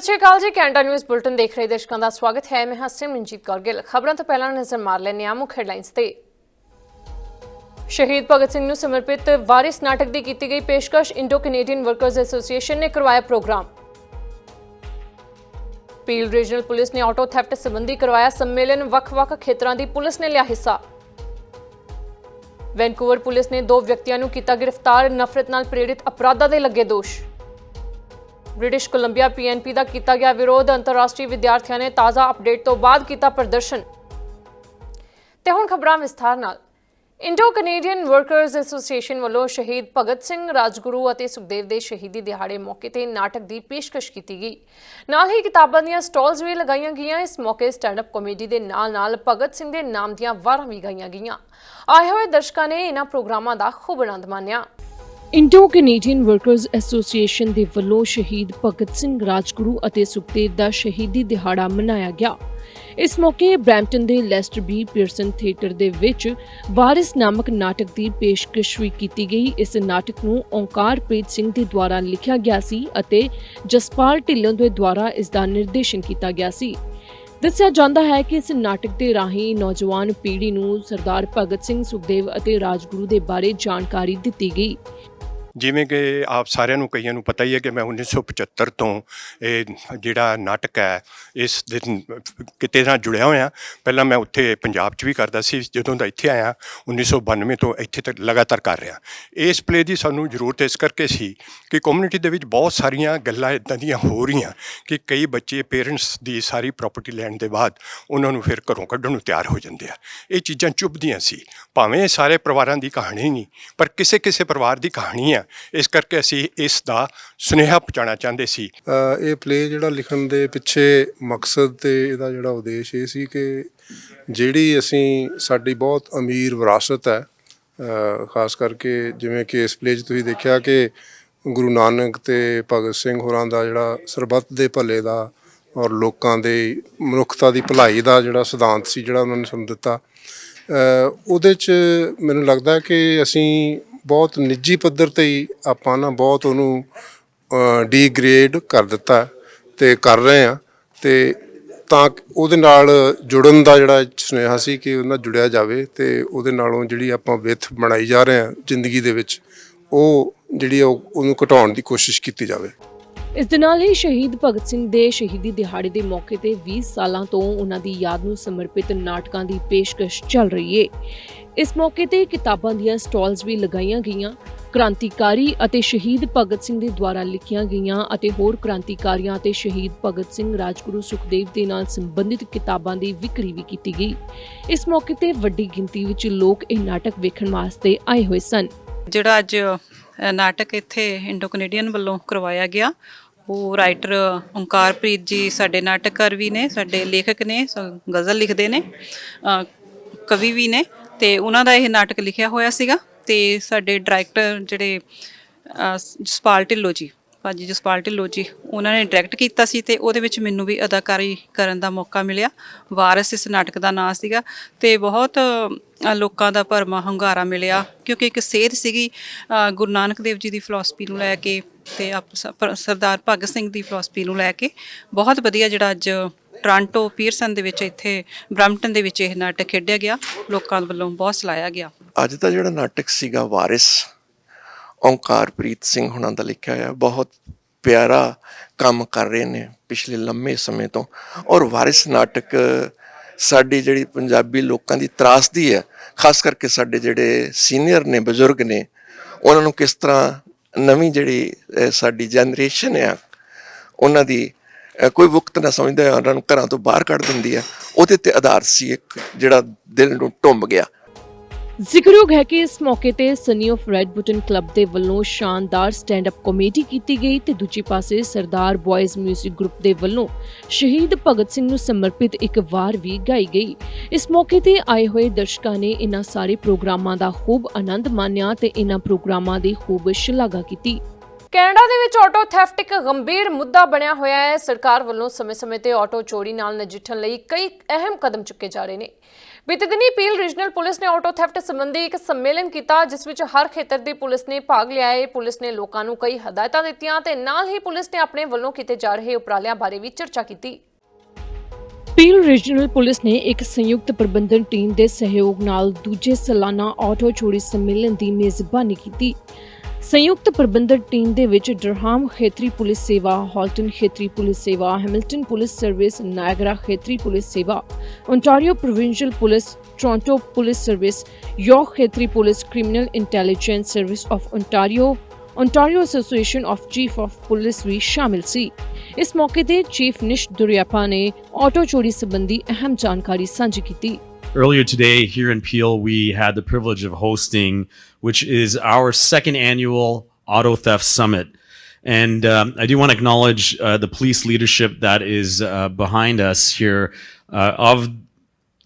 ਸਤਿ ਸ਼੍ਰੀ ਅਕਾਲ ਜੀ, Canada news bulletin ਦੇਖ ਰਹੇ ਦਰਸ਼ਕਾਂ ਦਾ ਸਵਾਗਤ ਹੈ। ਮੈਂ ਹਾਂ ਸਿਮਰਨਜੀਤ ਕੌਰ ਗਿੱਲ। ਖਬਰਾਂ ਤੋਂ ਪਹਿਲਾਂ ਨਜ਼ਰ ਮਾਰ ਲੈਂਦੇ ਹਾਂ, ਮੁੱਖ ਹੈਡਲਾਈਨਸ ਤੇ। ਸ਼ਹੀਦ ਭਗਤ ਸਿੰਘ ਨੂੰ ਸਮਰਪਿਤ ਵਾਰਿਸ ਨਾਟਕ ਦੀ ਕੀਤੀ ਗਈ ਪੇਸ਼ਕਸ਼ ਇੰਡੋ ਕੈਨੇਡੀਅਨ ਵਰਕਰਜ਼ ਐਸੋਸੀਏਸ਼ਨ ਨੇ ਕਰਵਾਇਆ ਪ੍ਰੋਗਰਾਮ। ਪੀਲ ਰੀਜਨਲ ਪੁਲਿਸ ਨੇ ਆਟੋ ਥੈਫਟ ਸੰਬੰਧੀ ਕਰਵਾਇਆ ਸੰਮੇਲਨ। ਵੱਖ-ਵੱਖ ਖੇਤਰਾਂ ਦੀ ਪੁਲਿਸ ਨੇ ਲਿਆ ਹਿੱਸਾ। ਵੈਨਕੂਵਰ ਪੁਲਿਸ ਨੇ ਦੋ ਵਿਅਕਤੀਆਂ ਨੂੰ ਕੀਤਾ ਗ੍ਰਿਫਤਾਰ। ਨਫ਼ਰਤ ਨਾਲ ਪ੍ਰੇਰਿਤ ਅਪਰਾਧਾਂ ਦੇ ਲੱਗੇ ਦੋਸ਼। ਬ੍ਰਿਟਿਸ਼ ਕੋਲੰਬੀਆ ਪੀਐਨਪੀ ਦਾ ਕੀਤਾ ਗਿਆ ਵਿਰੋਧ। ਅੰਤਰਰਾਸ਼ਟਰੀ ਵਿਦਿਆਰਥੀਆਂ ਨੇ ਤਾਜ਼ਾ ਅਪਡੇਟ ਤੋਂ ਬਾਅਦ ਕੀਤਾ ਪ੍ਰਦਰਸ਼ਨ। ਤੇ ਹੁਣ ਖਬਰਾਂ ਵਿਸਥਾਰ ਨਾਲ। ਇੰਡੋ ਕੈਨੇਡੀਅਨ ਵਰਕਰਜ਼ ਐਸੋਸੀਏਸ਼ਨ ਵੱਲੋਂ ਸ਼ਹੀਦ ਭਗਤ ਸਿੰਘ ਰਾਜਗੁਰੂ ਅਤੇ ਸੁਖਦੇਵ ਦੇ ਸ਼ਹੀਦੀ ਦਿਹਾੜੇ ਮੌਕੇ ਤੇ ਨਾਟਕ ਦੀ ਪੇਸ਼ਕਸ਼ ਕੀਤੀ ਗਈ। ਨਾਲ ਹੀ ਕਿਤਾਬਾਂ ਦੀਆਂ ਸਟਾਲਸ ਵੀ ਲਗਾਈਆਂ ਗਈਆਂ। ਇਸ ਮੌਕੇ ਸਟੈਂਡ ਅਪ ਕਾਮੇਡੀ ਦੇ ਨਾਲ ਨਾਲ ਭਗਤ ਸਿੰਘ ਦੇ ਨਾਮ ਦੀਆਂ ਵਾਰਾਂ ਵੀ ਗਾਈਆਂ ਗਈਆਂ। ਆਏ ਹੋਏ ਦਰਸ਼ਕਾਂ ਨੇ ਇਹਨਾਂ ਪ੍ਰੋਗਰਾਮਾਂ ਦਾ ਖੂਬ ਆਨੰਦ ਮਾਣਿਆ। ਇੰਡੋ ਕੈਨੇਡੀਅਨ ਵਰਕਰਜ਼ ਐਸੋਸੀਏਸ਼ਨ ਦੇ ਵੱਲੋਂ ਸ਼ਹੀਦ ਭਗਤ ਸਿੰਘ ਰਾਜਗੁਰੂ ਅਤੇ ਸੁਖਦੇਵ ਦਾ ਸ਼ਹੀਦੀ ਦਿਹਾੜਾ ਮਨਾਇਆ ਗਿਆ। ਇਸ ਮੌਕੇ ਬ੍ਰੈਂਪਟਨ ਦੇ ਲੈਸਟਰ ਬੀ ਪੀਅਰਸਨ ਥੀਏਟਰ ਦੇ ਵਿੱਚ ਵਾਰਿਸ ਨਾਮਕ ਨਾਟਕ ਦੀ ਪੇਸ਼ਕਸ਼ ਵੀ ਕੀਤੀ ਗਈ। ਇਸ ਨਾਟਕ ਨੂੰ ਓਂਕਾਰਪ੍ਰੀਤ ਸਿੰਘ ਦੇ ਦੁਆਰਾ ਲਿਖਿਆ ਗਿਆ ਸੀ ਅਤੇ ਜਸਪਾਲ ਢਿੱਲੋਂ ਦੇ ਦੁਆਰਾ ਇਸ ਦਾ ਨਿਰਦੇਸ਼ਨ ਕੀਤਾ ਗਿਆ ਸੀ। ਦੱਸਿਆ ਜਾਂਦਾ ਹੈ ਕਿ ਇਸ ਨਾਟਕ ਦੇ ਰਾਹੀਂ ਨੌਜਵਾਨ ਪੀੜ੍ਹੀ ਨੂੰ ਸਰਦਾਰ ਭਗਤ ਸਿੰਘ, ਸੁਖਦੇਵ ਅਤੇ ਰਾਜਗੁਰੂ ਦੇ ਬਾਰੇ ਜਾਣਕਾਰੀ ਦਿੱਤੀ ਗਈ। ਜਿਵੇਂ ਕਿ ਆਪ ਸਾਰਿਆਂ ਨੂੰ ਕਈਆਂ ਨੂੰ ਪਤਾ ਹੀ ਹੈ ਕਿ ਮੈਂ 1975 ਤੋਂ ਇਹ ਜਿਹੜਾ ਨਾਟਕ ਹੈ, ਇਸ ਦੇ ਕਿਤੇ ਨਾਲ ਜੁੜਿਆ ਹੋਇਆ। ਪਹਿਲਾਂ ਮੈਂ ਉੱਥੇ ਪੰਜਾਬ 'ਚ ਵੀ ਕਰਦਾ ਸੀ, ਜਦੋਂ ਦਾ ਇੱਥੇ ਆਇਆ 1992 ਤੋਂ ਇੱਥੇ ਤੱਕ ਲਗਾਤਾਰ ਕਰ ਰਿਹਾ। ਇਸ ਪਲੇ ਦੀ ਸਾਨੂੰ ਜ਼ਰੂਰਤ ਇਸ ਕਰਕੇ ਸੀ ਕਿ ਕਮਿਊਨਿਟੀ ਦੇ ਵਿੱਚ ਬਹੁਤ ਸਾਰੀਆਂ ਗੱਲਾਂ ਇਦਾਂ ਦੀਆਂ ਹੋ ਰਹੀਆਂ ਕਿ ਕਈ ਬੱਚੇ ਪੇਰੈਂਟਸ ਦੀ ਸਾਰੀ ਪ੍ਰਾਪਰਟੀ ਲੈਣ ਦੇ ਬਾਅਦ ਉਹਨਾਂ ਨੂੰ ਫਿਰ ਘਰੋਂ ਕੱਢਣ ਨੂੰ ਤਿਆਰ ਹੋ ਜਾਂਦੇ ਆ। ਇਹ ਚੀਜ਼ਾਂ ਚੁੱਭਦੀਆਂ ਸੀ। ਭਾਵੇਂ ਇਹ ਸਾਰੇ ਪਰਿਵਾਰਾਂ ਦੀ ਕਹਾਣੀ ਨਹੀਂ, ਪਰ ਕਿਸੇ ਕਿਸੇ ਪਰਿਵਾਰ ਦੀ ਕਹਾਣੀ ਆ। ਇਸ ਕਰਕੇ ਅਸੀਂ ਇਸ ਦਾ ਸੁਨੇਹਾ ਪਹੁੰਚਾਉਣਾ ਚਾਹੁੰਦੇ ਸੀ। ਇਹ ਪਲੇ ਜਿਹੜਾ ਲਿਖਣ ਦੇ ਪਿੱਛੇ ਮਕਸਦ ਤੇ ਇਹਦਾ ਜਿਹੜਾ ਉਦੇਸ਼ ਇਹ ਸੀ ਕਿ ਜਿਹੜੀ ਅਸੀਂ ਸਾਡੀ ਬਹੁਤ ਅਮੀਰ ਵਿਰਾਸਤ ਹੈ ਖਾਸ ਕਰਕੇ ਜਿਵੇਂ ਕਿ ਇਸ ਪਲੇ 'ਚ ਤੁਸੀਂ ਦੇਖਿਆ ਕਿ ਗੁਰੂ ਨਾਨਕ ਤੇ ਭਗਤ ਸਿੰਘ ਹੋਰਾਂ ਦਾ ਜਿਹੜਾ ਸਰਬੱਤ ਦੇ ਭਲੇ ਦਾ ਔਰ ਲੋਕਾਂ ਦੇ ਮਨੁੱਖਤਾ ਦੀ ਭਲਾਈ ਦਾ ਜਿਹੜਾ ਸਿਧਾਂਤ ਸੀ ਜਿਹੜਾ ਉਹਨਾਂ ਨੇ ਸਾਨੂੰ ਦਿੱਤਾ। ਉਹਦੇ 'ਚ ਮੈਨੂੰ ਲੱਗਦਾ ਕਿ ਅਸੀਂ ਬਹੁਤ ਨਿੱਜੀ ਪੱਧਰ ਤੇ ਹੀ ਆਪਾਂ ਨਾ ਬਹੁਤ ਉਹਨੂੰ ਡੀਗ੍ਰੇਡ ਕਰ ਦਿੱਤਾ ਤੇ ਕਰ ਰਹੇ ਆ ਤੇ ਤਾਂ ਉਹਦੇ ਨਾਲ ਜੁੜਨ ਦਾ ਜਿਹੜਾ ਸੁਨੇਹਾ ਸੀ ਕਿ ਉਹਨਾਂ ਨਾਲ ਜੁੜਿਆ ਜਾਵੇ ਤੇ ਉਹਦੇ ਨਾਲੋਂ ਜਿਹੜੀ ਆਪਾਂ ਵਿੱਥ ਬਣਾਈ ਜਾ ਰਹੇ ਆ ਜ਼ਿੰਦਗੀ ਦੇ ਵਿੱਚ, ਉਹ ਜਿਹੜੀ ਆ ਉਹ- ਉਹਨੂੰ ਘਟਾਉਣ ਦੀ ਕੋਸ਼ਿਸ਼ ਕੀਤੀ ਜਾਵੇ। ਇਸ ਦੇ ਨਾਲ ਹੀ ਸ਼ਹੀਦ ਭਗਤ ਸਿੰਘ ਦੇ ਸ਼ਹੀਦੀ ਦਿਹਾੜੇ ਦੇ ਮੌਕੇ ਤੇ 20 ਸਾਲਾਂ ਤੋਂ ਉਹਨਾਂ ਦੀ ਯਾਦ ਨੂੰ ਸਮਰਪਿਤ ਨਾਟਕਾਂ ਦੀ ਪੇਸ਼ਕਸ਼ ਚੱਲ ਰਹੀ ਹੈ ਇਸ ਮੌਕੇ ਤੇ ਕਿਤਾਬਾਂ ਦੀਆਂ ਸਟਾਲਸ ਵੀ ਲਗਾਈਆਂ ਗਈਆਂ, ਕ੍ਰਾਂਤੀਕਾਰੀ ਅਤੇ ਸ਼ਹੀਦ ਭਗਤ ਸਿੰਘ ਦੇ ਦੁਆਰਾ ਲਿਖੀਆਂ ਗਈਆਂ ਅਤੇ ਹੋਰ ਕ੍ਰਾਂਤੀਕਾਰੀਆਂ ਅਤੇ ਸ਼ਹੀਦ ਭਗਤ ਸਿੰਘ ਰਾਜਗੁਰੂ ਸੁਖਦੇਵ ਦੇ ਨਾਲ ਸੰਬੰਧਿਤ ਕਿਤਾਬਾਂ ਦੀ ਵਿਕਰੀ ਵੀ ਕੀਤੀ ਗਈ। ਇਸ ਮੌਕੇ ਤੇ ਵੱਡੀ ਗਿਣਤੀ ਵਿੱਚ ਲੋਕ ਇਹ ਨਾਟਕ ਵੇਖਣ ਵਾਸਤੇ ਆਏ ਹੋਏ ਸਨ। ਜਿਹੜਾ ਅੱਜ ਨਾਟਕ ਇੱਥੇ ਇੰਡੋ ਕੈਨੇਡੀਅਨ ਵੱਲੋਂ ਕਰਵਾਇਆ ਗਿਆ ਉਹ ਰਾਈਟਰ ਓਂਕਾਰਪ੍ਰੀਤ ਜੀ ਸਾਡੇ ਨਾਟਕਕਾਰ ਵੀ ਨੇ ਸਾਡੇ ਲੇਖਕ ਨੇ ਗਜ਼ਲ ਲਿਖਦੇ ਨੇ ਕਵੀ ਵੀ ਨੇ ਤੇ ਉਹਨਾਂ ਦਾ ਇਹ ਨਾਟਕ ਲਿਖਿਆ ਹੋਇਆ ਸੀਗਾ ਤੇ ਸਾਡੇ ਡਾਇਰੈਕਟਰ ਜਿਹੜੇ ਅ, ਜਸਪਾਲ ਢਿੱਲੋਂ ਜੀ। ਭਾਜੀ ਜਸਪਾਲ ਢਿੱਲੋਂ ਜੀ, ਉਹਨਾਂ ਨੇ ਡਾਇਰੈਕਟ ਕੀਤਾ ਸੀ ਤੇ ਉਹਦੇ ਵਿੱਚ ਮੈਨੂੰ ਵੀ ਅਦਾਕਾਰੀ ਕਰਨ ਦਾ ਮੌਕਾ ਮਿਲਿਆ। ਵਾਰਿਸ ਇਸ ਨਾਟਕ ਦਾ ਨਾਂ ਸੀਗਾ ਤੇ ਬਹੁਤ ਲੋਕਾਂ ਦਾ ਭਰਮਾ ਹੰਗਾਰਾ ਮਿਲਿਆ ਕਿਉਂਕਿ ਇੱਕ ਸੇਧ ਸੀਗੀ ਗੁਰੂ ਨਾਨਕ ਦੇਵ ਜੀ ਦੀ ਫਿਲਾਸਫੀ ਨੂੰ ਲੈ ਕੇ ਤੇ ਆਪ ਸ- ਸਰਦਾਰ ਭਗਤ ਸਿੰਘ ਦੀ ਫਿਲਾਸਫੀ ਨੂੰ ਲੈ ਕੇ। ਬਹੁਤ ਵਧੀਆ ਜਿਹੜਾ ਅੱਜ ਟ੍ਰਾਂਟੋ ਪੀਅਰਸਨ ਦੇ ਵਿੱਚ ਇੱਥੇ ਬ੍ਰੈਂਪਟਨ ਦੇ ਵਿੱਚ ਇਹ ਨਾਟਕ ਖੇਡਿਆ ਗਿਆ। ਲੋਕਾਂ ਵੱਲੋਂ ਬਹੁਤ ਸਲਾਹਿਆ ਗਿਆ। ਅੱਜ ਦਾ ਜਿਹੜਾ ਨਾਟਕ ਸੀਗਾ ਵਾਰਿਸ ਓਂਕਾਰਪ੍ਰੀਤ ਸਿੰਘ ਹੁਣਾਂ ਦਾ ਲਿਖਿਆ ਹੋਇਆ, ਬਹੁਤ ਪਿਆਰਾ ਕੰਮ ਕਰ ਰਹੇ ਨੇ ਪਿਛਲੇ ਲੰਮੇ ਸਮੇਂ ਤੋਂ। ਔਰ ਵਾਰਿਸ ਨਾਟਕ ਸਾਡੀ ਜਿਹੜੀ ਪੰਜਾਬੀ ਲੋਕਾਂ ਦੀ ਤਰਾਸਦੀ ਹੈ, ਖਾਸ ਕਰਕੇ ਸਾਡੇ ਜਿਹੜੇ ਸੀਨੀਅਰ ਨੇ, ਬਜ਼ੁਰਗ ਨੇ, ਉਹਨਾਂ ਨੂੰ ਕਿਸ ਤਰ੍ਹਾਂ ਨਵੀਂ ਜਿਹੜੀ ਸਾਡੀ ਜਨਰੇਸ਼ਨ ਹੈ ਉਹਨਾਂ ਦੀ ਕੋਈ ਵਕਤ ਨਾ ਸਮਝਦਾ, ਉਹਨਾਂ ਨੂੰ ਘਰਾਂ ਤੋਂ ਬਾਹਰ ਕੱਢ ਦਿੰਦੀ ਹੈ ਉਹਦੇ ਤੇ ਆਧਾਰ ਸੀ ਇੱਕ ਜਿਹੜਾ ਦਿਲ ਨੂੰ ਟੁੰਬ ਗਿਆ। ਜ਼ਿਕਰਯੋਗ ਹੈ ਕਿ ਇਸ ਮੌਕੇ ਤੇ sunny of red button club ਦੇ ਵੱਲੋਂ ਸ਼ਾਨਦਾਰ ਸਟੈਂਡ ਅਪ ਕਾਮੇਡੀ ਕੀਤੀ ਗਈ ਤੇ ਦੂਜੀ ਪਾਸੇ ਸਰਦਾਰ ਬॉयਜ਼ 뮤직 ਗਰੁੱਪ ਦੇ ਵੱਲੋਂ ਸ਼ਹੀਦ ਭਗਤ ਸਿੰਘ ਨੂੰ ਸਮਰਪਿਤ ਇੱਕ ਵਾਰ ਵੀ ਗਾਈ ਗਈ। ਇਸ ਮੌਕੇ ਤੇ ਆਏ ਹੋਏ ਦਰਸ਼ਕਾਂ ਨੇ ਇਨ੍ਹਾਂ ਸਾਰੇ ਪ੍ਰੋਗਰਾਮਾਂ ਦਾ ਖੂਬ ਆਨੰਦ ਮਾਣਿਆ ਤੇ ਇਨ੍ਹਾਂ ਪ੍ਰੋਗਰਾਮਾਂ ਦੀ ਖੂਬ ਸ਼ਲਾਘਾ ਕੀਤੀ। ਕੈਨੇਡਾ ਦੇ ਵਿੱਚ ਆਟੋ ਥੈਫਟ ਇੱਕ ਗੰਭੀਰ ਮੁੱਦਾ ਬਣਿਆ ਹੋਇਆ ਹੈ। ਸਰਕਾਰ ਵੱਲੋਂ ਸਮੇਂ-ਸਮੇਂ ਤੇ ਆਟੋ ਚੋਰੀ ਨਾਲ ਨਜਿੱਠਣ ਲਈ ਕਈ ਅਹਿਮ ਕਦਮ ਚੁੱਕੇ ਜਾ ਰਹੇ ਨੇ। ਬੀਤੇ ਦਿਨੀ ਪੀਲ ਰੀਜਨਲ ਪੁਲਿਸ ਨੇ ਆਟੋ ਥੈਫਟ ਸੰਬੰਧੀ ਇੱਕ ਸੰਮੇਲਨ ਕੀਤਾ, ਜਿਸ ਵਿੱਚ ਹਰ ਖੇਤਰ ਦੀ ਪੁਲਿਸ ਨੇ ਭਾਗ ਲਿਆ ਹੈ। ਪੁਲਿਸ ਨੇ ਲੋਕਾਂ ਨੂੰ ਕਈ ਹਦਾਇਤਾਂ ਦਿੱਤੀਆਂ ਤੇ ਨਾਲ ਹੀ ਪੁਲਿਸ ਨੇ ਆਪਣੇ ਵੱਲੋਂ ਕੀਤੇ ਜਾ ਰਹੇ ਉਪਰਾਲਿਆਂ ਬਾਰੇ ਵੀ ਚਰਚਾ ਕੀਤੀ। ਪੀਲ ਰੀਜਨਲ ਪੁਲਿਸ ਨੇ ਇੱਕ ਸੰਯੁਕਤ ਪ੍ਰਬੰਧਨ ਟੀਮ ਦੇ ਸਹਿਯੋਗ ਨਾਲ ਦੂਜੇ ਸਾਲਾਨਾ ਆਟੋ ਚੋਰੀ ਸੰਮੇਲਨ ਦੀ ਮੇਜ਼ਬਾਨੀ ਕੀਤੀ। ਸੰਯੁਕਤ ਪ੍ਰਬੰਧਨ ਟੀਮ ਦੇ ਵਿੱਚ ਡਰਹਾਮ ਖੇਤਰੀ ਪੁਲਿਸ ਸੇਵਾ, ਹਾਲਟਨ ਖੇਤਰੀ ਪੁਲਿਸ ਸੇਵਾ, ਹੈਮਿਲਟਨ ਪੁਲਿਸ ਸਰਵਿਸ, ਨਾਇਗਰਾ ਖੇਤਰੀ ਪੁਲਿਸ ਸੇਵਾ Ontario provincial police, Toronto police service, York ਖੇਤਰੀ police criminal intelligence service of Ontario Ontario association of chief of police ਵੀ ਸ਼ਾਮਿਲ ਸੀ। ਇਸ ਮੌਕੇ ਤੇ ਚੀਫ ਨਿਸ਼ ਦੁਰਿਆਪਾ ਨੇ ਆਟੋ ਚੋਰੀ ਸੰਬੰਧੀ ਅਹਿਮ ਜਾਣਕਾਰੀ ਸਾਂਝੀ ਕੀਤੀ। Earlier today, here in Peel, we had the privilege of hosting, which is our second annual Auto Theft Summit. And um, I do want to acknowledge uh, the police leadership that is uh, behind us here. Uh, of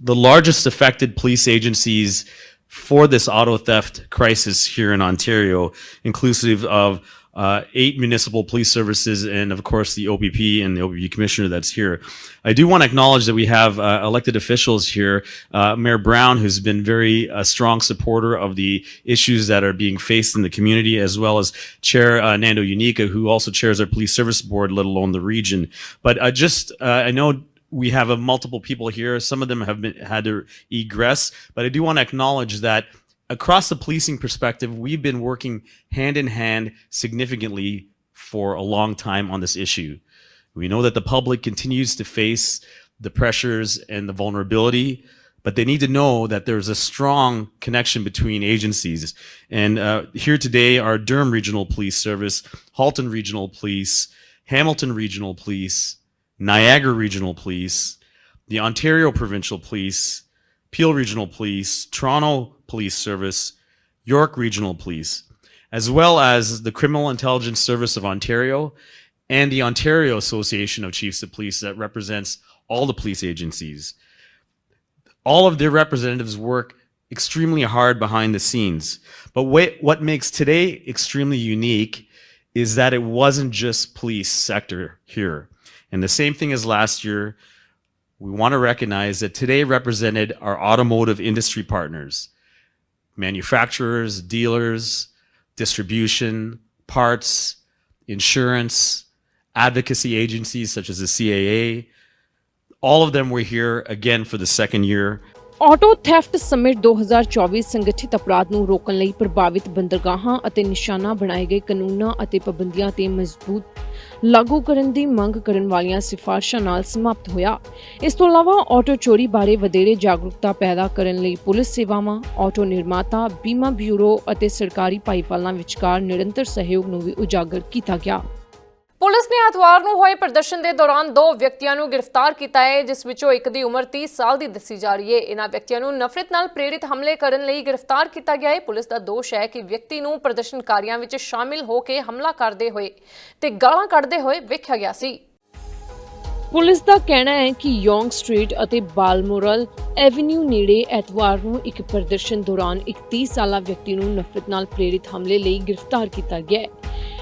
the largest affected police agencies for this auto theft crisis here in Ontario, inclusive of uh, eight municipal police services and, of course, the OPP and the OPP commissioner that's here. I do want to acknowledge that we have uh, elected officials here. Uh, Mayor Brown, who's been very uh, strong supporter of the issues that are being faced in the community, as well as Chair uh, Nando Unica, who also chairs our police service board, let alone the region. But uh, just, uh, I know we have uh, multiple people here. Some of them have been, had to egress, but I do want to acknowledge that across the policing perspective, we've been working hand in hand significantly for a long time on this issue. We know that the public continues to face the pressures and the vulnerability, but they need to know that there's a strong connection between agencies. And uh, here today are Durham Regional Police Service, Halton Regional Police, Hamilton Regional Police, Niagara Regional Police, the Ontario Provincial Police, Peel Regional Police, Toronto Police Service, York Regional Police, as well as the Criminal Intelligence Service of Ontario and the Ontario Association of Chiefs of Police that represents all the police agencies. All of their representatives work extremely hard behind the scenes. But what makes today extremely unique is that it wasn't just police sector here. And the same thing as last year, we want to recognize that today represented our automotive industry partners, manufacturers, dealers, distribution, parts, insurance, advocacy agencies such as the CAA. All of them were here again for the second year. Auto theft summit 2024 ਸੰਗਠਿਤ ਅਪਰਾਧ ਨੂੰ ਰੋਕਣ ਲਈ ਪ੍ਰਭਾਵਿਤ ਬੰਦਰਗਾਹਾਂ ਅਤੇ ਨਿਸ਼ਾਨਾ ਬਣਾਏ ਗਏ ਕਾਨੂੰਨਾਂ ਅਤੇ ਪਾਬੰਦੀਆਂ ਤੇ ਮਜ਼ਬੂਤ ਲਾਗੂ ਕਰਨ ਦੀ ਮੰਗ ਕਰਨ ਵਾਲੀਆਂ ਸਿਫਾਰਸ਼ਾਂ ਨਾਲ ਸਮਾਪਤ ਹੋਇਆ। ਇਸ ਤੋਂ ਇਲਾਵਾ ਆਟੋ ਚੋਰੀ ਬਾਰੇ ਵਧੇਰੇ ਜਾਗਰੂਕਤਾ ਪੈਦਾ ਕਰਨ ਲਈ ਪੁਲਿਸ ਸੇਵਾਵਾਂ, ਆਟੋ ਨਿਰਮਾਤਾ, ਬੀਮਾ ਬਿਊਰੋ ਅਤੇ ਸਰਕਾਰੀ ਭਾਈਵਾਲਾਂ ਵਿਚਕਾਰ ਨਿਰੰਤਰ ਸਹਿਯੋਗ ਨੂੰ ਵੀ ਉਜਾਗਰ ਕੀਤਾ ਗਿਆ। ਪੁਲਿਸ ਨੇ ਐਤਵਾਰ ਨੂੰ ਹੋਏ ਪ੍ਰਦਰਸ਼ਨ ਦੇ ਦੌਰਾਨ ਦੋ ਵਿਅਕਤੀਆਂ ਨੂੰ ਗ੍ਰਿਫਤਾਰ ਕੀਤਾ ਹੈ, ਜਿਸ ਵਿੱਚੋਂ ਇੱਕ ਦੀ ਉਮਰ 30 ਸਾਲ ਦੀ ਦੱਸੀ ਜਾ ਰਹੀ ਹੈ। ਇਹਨਾਂ ਵਿਅਕਤੀਆਂ ਨੂੰ ਨਫ਼ਰਤ ਨਾਲ ਪ੍ਰੇਰਿਤ ਹਮਲੇ ਕਰਨ ਲਈ ਗ੍ਰਿਫਤਾਰ ਕੀਤਾ ਗਿਆ ਹੈ। ਪੁਲਿਸ ਦਾ ਦੋਸ਼ ਹੈ ਕਿ ਵਿਅਕਤੀ ਨੂੰ ਪ੍ਰਦਰਸ਼ਨਕਾਰੀਆਂ ਵਿੱਚ ਸ਼ਾਮਿਲ ਹੋ ਕੇ ਹਮਲਾ ਕਰਦੇ ਹੋਏ ਤੇ ਗਾਲਾਂ ਕੱਢਦੇ ਹੋਏ ਵੇਖਿਆ ਗਿਆ ਸੀ। ਪੁਲਿਸ ਦਾ ਕਹਿਣਾ ਹੈ ਕਿ ਯੋਂਗ ਸਟਰੀਟ ਅਤੇ ਬਾਲਮੋਰਲ ਐਵਨਿਊ ਨੇੜੇ ਐਤਵਾਰ ਨੂੰ ਇੱਕ ਪ੍ਰਦਰਸ਼ਨ ਦੌਰਾਨ ਇੱਕ 30 ਸਾਲਾ ਵਿਅਕਤੀ ਨੂੰ ਨਫ਼ਰਤ ਨਾਲ ਪ੍ਰੇਰਿਤ ਹਮਲੇ ਲਈ ਗ੍ਰਿਫਤਾਰ ਕੀਤਾ ਗਿਆ ਹੈ।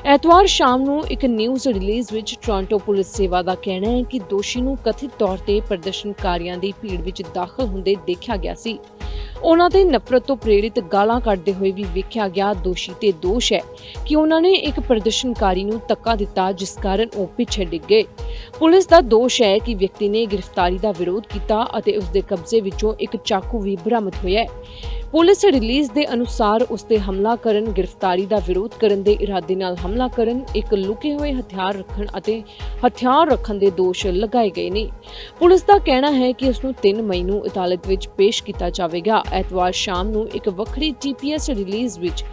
ਐਤਵਾਰ ਸ਼ਾਮ ਨੂੰ ਇੱਕ ਨਿਊਜ਼ ਰਿਲੀਜ਼ ਵਿੱਚ ਟੋਰਾਂਟੋ ਪੁਲਿਸ ਸੇਵਾ ਦਾ ਕਹਿਣਾ ਹੈ ਕਿ ਦੋਸ਼ੀ ਨੂੰ ਕਥਿਤ ਤੌਰ ਤੇ ਪ੍ਰਦਰਸ਼ਨਕਾਰੀਆਂ ਦੀ ਭੀੜ ਵਿੱਚ ਦਾਖਲ ਹੁੰਦੇ ਦੇਖਿਆ ਗਿਆ ਸੀ। ਉਹਨਾਂ ਦੇ ਨਫ਼ਰਤ ਤੋਂ ਪ੍ਰੇਰਿਤ ਗਾਲਾਂ ਕੱਢਦੇ ਹੋਏ ਵੀ ਵੇਖਿਆ ਗਿਆ ਦੋਸ਼ੀ ਤੇ ਦੋਸ਼ ਹੈ ਕਿ ਉਹਨਾਂ ਨੇ ਇੱਕ ਪ੍ਰਦਰਸ਼ਨਕਾਰੀ ਨੂੰ ਧੱਕਾ ਦਿੱਤਾ, ਜਿਸ ਕਾਰਨ ਉਹ ਪਿੱਛੇ ਡਿੱਗ ਗਏ। ਪੁਲਿਸ ਦਾ ਦੋਸ਼ ਹੈ ਕਿ ਵਿਅਕਤੀ ਨੇ ਗ੍ਰਿਫਤਾਰੀ ਦਾ ਵਿਰੋਧ ਕੀਤਾ ਅਤੇ ਉਸ ਦੇ ਕਬਜ਼ੇ ਵਿੱਚੋਂ ਇੱਕ ਚਾਕੂ ਵੀ ਬਰਾਮਦ ਹੋਇਆ ਹੈ। ਪੁਲਿਸ ਰਿਲੀਜ਼ ਦੇ ਅਨੁਸਾਰ ਉਸ ਤੇ ਹਮਲਾ ਕਰਨ, ਗ੍ਰਿਫਤਾਰੀ ਦਾ ਵਿਰੋਧ ਕਰਨ ਦੇ ਇਰਾਦੇ ਨਾਲ ਹਮਲਾ ਕਰਨ, ਇੱਕ ਲੁਕੇ ਹੋਏ ਹਥਿਆਰ ਰੱਖਣ ਅਤੇ ਹਥਿਆਰ ਰੱਖਣ ਦੇ ਦੋਸ਼ ਲਗਾਏ ਗਏ ਨੇ। ਪੁਲਿਸ ਦਾ ਕਹਿਣਾ ਹੈ ਕਿ ਉਸ ਨੂੰ 3 ਮਈ ਨੂੰ ਅਦਾਲਤ ਵਿੱਚ ਪੇਸ਼ ਕੀਤਾ ਜਾਵੇਗਾ। ਐਤਵਾਰ ਸ਼ਾਮ ਨੂੰ ਇੱਕ ਵੱਖਰੀ ਟੀਪੀਐਸ ਰਿਲੀਜ਼ ਵਿੱਚ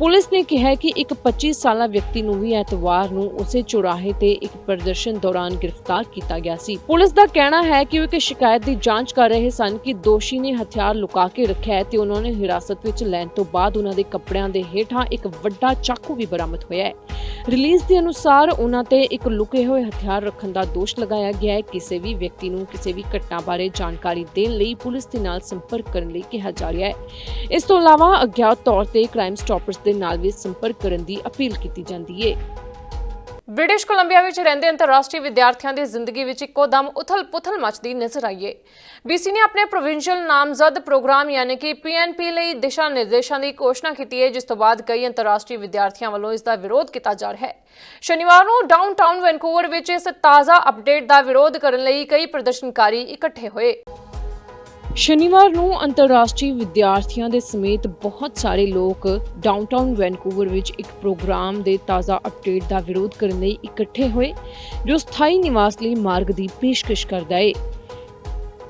ਪੁਲਿਸ ਨੇ ਕਿਹਾ ਕਿ ਇੱਕ 25 ਸਾਲਾ ਵਿਅਕਤੀ ਨੂੰ ਵੀ ਐਤਵਾਰ ਨੂੰ ਉਸੇ ਚੌਰਾਹੇ ਤੇ ਇੱਕ ਪ੍ਰਦਰਸ਼ਨ ਦੌਰਾਨ ਗ੍ਰਿਫਤਾਰ ਕੀਤਾ ਗਿਆ ਸੀ। ਪੁਲਿਸ ਦਾ ਕਹਿਣਾ ਹੈ ਕਿ ਉਹ ਇੱਕ ਸ਼ਿਕਾਇਤ ਦੀ ਜਾਂਚ ਕਰ ਰਹੇ ਸਨ ਕਿ ਦੋਸ਼ੀ ਨੇ ਹਥਿਆਰ ਲੁਕਾ ਕੇ ਰੱਖਿਆ ਹੈ ਤੇ ਉਹਨਾਂ ਨੇ ਹਿਰਾਸਤ ਵਿੱਚ ਲੈਣ ਤੋਂ ਬਾਅਦ ਉਹਨਾਂ ਦੇ ਕੱਪੜਿਆਂ ਦੇ ਹੇਠਾਂ ਇੱਕ ਵੱਡਾ ਚਾਕੂ ਵੀ ਬਰਾਮਦ ਹੋਇਆ ਹੈ। ਰਿਲੀਜ਼ ਦੇ ਅਨੁਸਾਰ ਉਹਨਾਂ ਤੇ ਇੱਕ ਲੁਕੇ ਹੋਏ ਹਥਿਆਰ ਰੱਖਣ ਦਾ ਦੋਸ਼ ਲਗਾਇਆ ਗਿਆ ਹੈ। ਕਿਸੇ ਵੀ ਵਿਅਕਤੀ ਨੂੰ ਕਿਸੇ ਵੀ ਘਟਨਾ ਬਾਰੇ ਜਾਣਕਾਰੀ ਦੇਣ ਲਈ ਪੁਲਿਸ ਦੇ ਨਾਲ ਸੰਪਰਕ ਕਰਨ ਲਈ ਕਿਹਾ ਜਾ ਰਿਹਾ ਹੈ। ਇਸ ਤੋਂ ਇਲਾਵਾ ਅਗਿਆਤ ਤੌਰ ਤੇ ਕ੍ਰਾਈਮ ਸਟਾਪਰਸ ਦੇ ਨਾਲ ਵੀ ਸੰਪਰਕ ਕਰਨ ਦੀ ਅਪੀਲ ਕੀਤੀ ਜਾਂਦੀ ਹੈ ਬ੍ਰਿਟਿਸ਼ ਕੋਲੰਬੀਆ ਵਿੱਚ ਰਹਿੰਦੇ ਅੰਤਰਰਾਸ਼ਟਰੀ ਵਿਦਿਆਰਥੀਆਂ ਦੀ ਜ਼ਿੰਦਗੀ ਵਿੱਚ ਇੱਕੋ ਦਮ ਉਥਲ-ਪੁਥਲ ਮਚਦੀ ਨਜ਼ਰ ਆਈ ਹੈ ਬੀਸੀ ਨੇ ਆਪਣੇ ਪ੍ਰੋਵਿੰਸ਼ੀਅਲ ਨਾਮਜ਼ਦ ਪ੍ਰੋਗਰਾਮ ਯਾਨੀ ਕਿ ਪੀਐਨਪੀ ਲਈ ਦਿਸ਼ਾ ਨਿਰਦੇਸ਼ਾਂ ਦੀ ਘੋਸ਼ਣਾ ਕੀਤੀ ਹੈ ਜਿਸ ਤੋਂ ਬਾਅਦ ਕਈ ਅੰਤਰਰਾਸ਼ਟਰੀ ਵਿਦਿਆਰਥੀਆਂ ਵੱਲੋਂ ਇਸ ਦਾ ਵਿਰੋਧ ਕੀਤਾ ਜਾ ਰਿਹਾ ਹੈ। ਸ਼ਨੀਵਾਰ ਨੂੰ ਡਾਊਨਟਾਊਨ ਵੈਨਕੂਵਰ ਵਿੱਚ ਇਸ ਤਾਜ਼ਾ ਅਪਡੇਟ ਦਾ ਵਿਰੋਧ ਕਰਨ ਲਈ ਕਈ ਪ੍ਰਦਰਸ਼ਨਕਾਰੀ ਇਕੱਠੇ ਹੋਏ। ਸ਼ਨੀਵਾਰ ਨੂੰ ਅੰਤਰਰਾਸ਼ਟਰੀ ਵਿਦਿਆਰਥੀਆਂ ਦੇ ਸਮੇਤ ਬਹੁਤ ਸਾਰੇ ਲੋਕ ਡਾਊਨਟਾਊਨ ਵੈਨਕੂਵਰ ਵਿੱਚ ਇੱਕ ਪ੍ਰੋਗਰਾਮ ਦੇ ਤਾਜ਼ਾ ਅਪਡੇਟ ਦਾ ਵਿਰੋਧ ਕਰਨ ਲਈ ਇਕੱਠੇ ਹੋਏ, ਜੋ ਸਥਾਈ ਨਿਵਾਸ ਲਈ ਮਾਰਗ ਦੀ ਪੇਸ਼ਕਸ਼ ਕਰਦਾ ਹੈ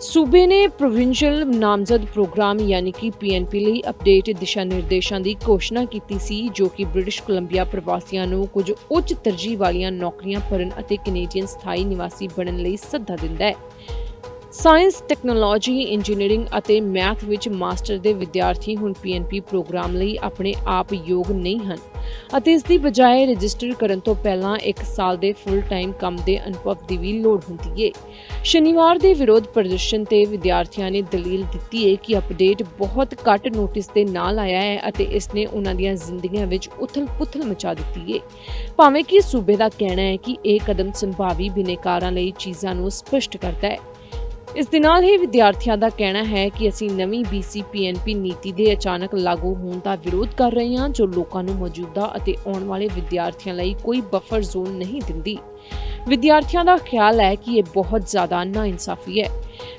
ਸੂਬੇ ਨੇ ਪ੍ਰੋਵਿੰਸ਼ੀਅਲ ਨਾਮਜ਼ਦ ਪ੍ਰੋਗਰਾਮ ਯਾਨੀ ਕਿ ਪੀਐਨਪੀ ਲਈ ਅਪਡੇਟ ਦਿਸ਼ਾ ਨਿਰਦੇਸ਼ਾਂ ਦੀ ਘੋਸ਼ਣਾ ਕੀਤੀ ਸੀ, ਜੋ ਕਿ ਬ੍ਰਿਟਿਸ਼ ਕੋਲੰਬੀਆ ਪ੍ਰਵਾਸੀਆਂ ਨੂੰ ਕੁਝ ਉੱਚ ਤਰਜੀਹ ਵਾਲੀਆਂ ਨੌਕਰੀਆਂ ਭਰਨ ਅਤੇ ਕੈਨੇਡੀਅਨ ਸਥਾਈ ਨਿਵਾਸੀ ਬਣਨ ਲਈ ਸੱਦਾ ਦਿੰਦਾ ਹੈ ਸਾਇੰਸ ਟੈਕਨੋਲੋਜੀ ਇੰਜੀਨੀਅਰਿੰਗ ਅਤੇ ਮੈਥ ਵਿੱਚ ਮਾਸਟਰ ਦੇ ਵਿਦਿਆਰਥੀ ਹੁਣ ਪੀਐਨਪੀ ਪ੍ਰੋਗਰਾਮ ਲਈ ਆਪਣੇ ਆਪ ਯੋਗ ਨਹੀਂ ਹਨ ਅਤੇ ਇਸ ਦੀ ਬਜਾਏ ਰਜਿਸਟਰ ਕਰਨ ਤੋਂ ਪਹਿਲਾਂ 1 ਸਾਲ ਦੇ ਫੁੱਲ ਟਾਈਮ ਕੰਮ ਦੇ ਅਨੁਭਵ ਦੀ ਵੀ ਲੋੜ ਹੁੰਦੀ ਹੈ ਸ਼ਨੀਵਾਰ ਦੇ ਵਿਰੋਧ ਪ੍ਰਦਰਸ਼ਨ ਤੇ ਵਿਦਿਆਰਥੀਆਂ ਨੇ ਦਲੀਲ ਦਿੱਤੀ ਹੈ ਕਿ ਅਪਡੇਟ ਬਹੁਤ ਘੱਟ ਨੋਟਿਸ ਦੇ ਨਾਲ ਆਇਆ ਹੈ ਅਤੇ ਇਸ ਨੇ ਉਹਨਾਂ ਦੀਆਂ ਜ਼ਿੰਦਗੀਆਂ ਵਿੱਚ ਉਥਲ-ਪੁਥਲ ਮਚਾ ਦਿੱਤੀ ਹੈ ਭਾਵੇਂ ਕਿ ਸੂਬੇ ਦਾ ਕਹਿਣਾ ਹੈ ਕਿ ਇਹ ਕਦਮ ਸੰਭਾਵੀ ਬਿਨੇਕਾਰਾਂ ਲਈ ਚੀਜ਼ਾਂ ਨੂੰ ਸਪਸ਼ਟ ਕਰਦਾ ਹੈ ਇਸ ਦੇ ਨਾਲ ਹੀ ਵਿਦਿਆਰਥੀਆਂ ਦਾ ਕਹਿਣਾ ਹੈ ਕਿ ਅਸੀਂ ਨਵੀਂ BCPNP ਨੀਤੀ ਦੇ ਅਚਾਨਕ ਲਾਗੂ ਹੋਣ ਦਾ ਵਿਰੋਧ ਕਰ ਰਹੇ ਹਾਂ, ਜੋ ਲੋਕਾਂ ਨੂੰ ਮੌਜੂਦਾ ਅਤੇ ਆਉਣ ਵਾਲੇ ਵਿਦਿਆਰਥੀਆਂ ਲਈ ਕੋਈ ਬਫਰ ਜ਼ੋਨ ਨਹੀਂ ਦਿੰਦੀ। ਵਿਦਿਆਰਥੀਆਂ ਦਾ ਖਿਆਲ ਹੈ ਕਿ ਇਹ ਬਹੁਤ ਜ਼ਿਆਦਾ ਨਾਇਨਸਾਫੀ ਹੈ।